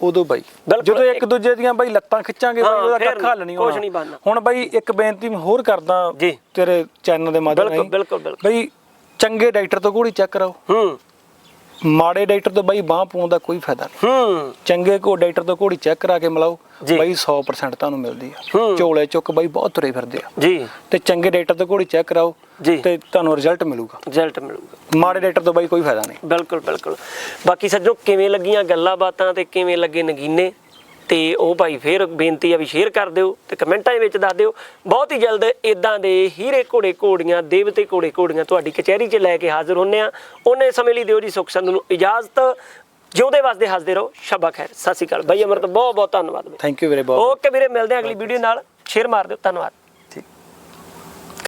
ਉਦੋਂ ਬਾਈ। ਜਦੋਂ ਇੱਕ ਦੂਜੇ ਦੀਆਂ ਬਾਈ ਲੱਤਾਂ ਖਿੱਚਾਂਗੇ ਬਾਈ ਉਹਦਾ ਕੱਖਾ ਕੁਛ ਨਹੀਂ ਬਣਨਾ। ਹੁਣ ਬਾਈ ਇੱਕ ਬੇਨਤੀ ਮੈਂ ਹੋਰ ਕਰਦਾ। ਤੇਰੇ ਚੈਨਲ ਦੇ ਮਾਧਿਅਮ ਰਾਹੀਂ। ਬਿਲਕੁਲ, ਬਿਲਕੁਲ। ਬਾਈ ਚੰਗੇ ਡਾਕਟਰ ਤੋਂ ਘੋੜੀ ਚੈੱਕ ਕਰਾਓ ਹੂੰ ਮਾੜੇ ਡਾਕਟਰ ਤੋਂ ਬਾਈ ਬਾਹ ਪਾਉਣ ਦਾ ਕੋਈ ਫਾਇਦਾ ਨਹੀਂ। ਹੂੰ। ਚੰਗੇ ਕੋ ਡਾਕਟਰ ਤੋਂ ਘੋੜੀ ਚੈੱਕ ਕਰਾ ਕੇ ਮਿਲਾਓ। ਬਾਈ 100% ਤੁਹਾਨੂੰ ਮਿਲਦੀ ਆ। ਝੋਲੇ ਚੁੱਕ ਬਾਈ ਬਹੁਤ ਤੁਰੇ ਫਿਰਦੇ ਆ। ਜੀ। ਤੇ ਚੰਗੇ ਡਾਕਟਰ ਤੋਂ ਘੋੜੀ ਚੈੱਕ ਕਰਾਓ ਜੀ। ਤੇ ਤੁਹਾਨੂੰ ਰਿਜ਼ਲਟ ਮਿਲੂਗਾ। ਰਿਜ਼ਲਟ ਮਿਲੂਗਾ। ਮਾੜੇ ਡਾਕਟਰ ਤੋਂ ਬਾਈ ਕੋਈ ਫਾਇਦਾ ਨਹੀਂ। ਬਿਲਕੁਲ ਬਿਲਕੁਲ। ਬਾਕੀ ਸੱਜਣੋ ਕਿਵੇਂ ਲੱਗੀਆਂ ਗੱਲਾਂ ਬਾਤਾਂ ਤੇ ਕਿਵੇਂ ਲੱਗੇ ਨਗੀਨੇ? ਤੇ ਉਹ ਭਾਈ ਫੇਰ ਬੇਨਤੀ ਆ ਵੀ ਸ਼ੇਅਰ ਕਰ ਦਿਓ ਤੇ ਕਮੈਂਟਾਂ ਦੇ ਵਿੱਚ ਦੱਸ ਦਿਓ। ਬਹੁਤ ਹੀ ਜਲਦ ਇਦਾਂ ਦੇ ਹੀਰੇ ਘੋੜੇ ਘੋੜੀਆਂ ਦੇਵਤੇ ਘੋੜੇ ਘੋੜੀਆਂ ਤੁਹਾਡੀ ਕਚਹਿਰੀ 'ਚ ਲੈ ਕੇ ਹਾਜ਼ਰ ਹੁੰਨੇ ਆ। ਉਹਨੇ ਸਮੇਂ ਲਈ ਦਿਓ ਜੀ ਸੁਖ ਸੰਦ ਨੂੰ ਇਜਾਜ਼ਤ। ਜਿਉਂਦੇ ਵਸਦੇ ਹੱਸਦੇ ਰਹੋ। ਸ਼ਬਾ ਖੈਰ। ਸਤਿ ਸ਼੍ਰੀ ਅਕਾਲ। ਬਾਈ ਅਮਰਤ ਬਹੁਤ ਬਹੁਤ ਧੰਨਵਾਦ। ਥੈਂਕ ਯੂ ਵੀਰੇ ਬਹੁਤ ਓਕੇ ਵੀਰੇ ਮਿਲਦੇ ਹਾਂ ਅਗਲੀ ਵੀਡੀਓ ਨਾਲ। ਸ਼ੇਅਰ ਮਾਰ ਦਿਓ। ਧੰਨਵਾਦ।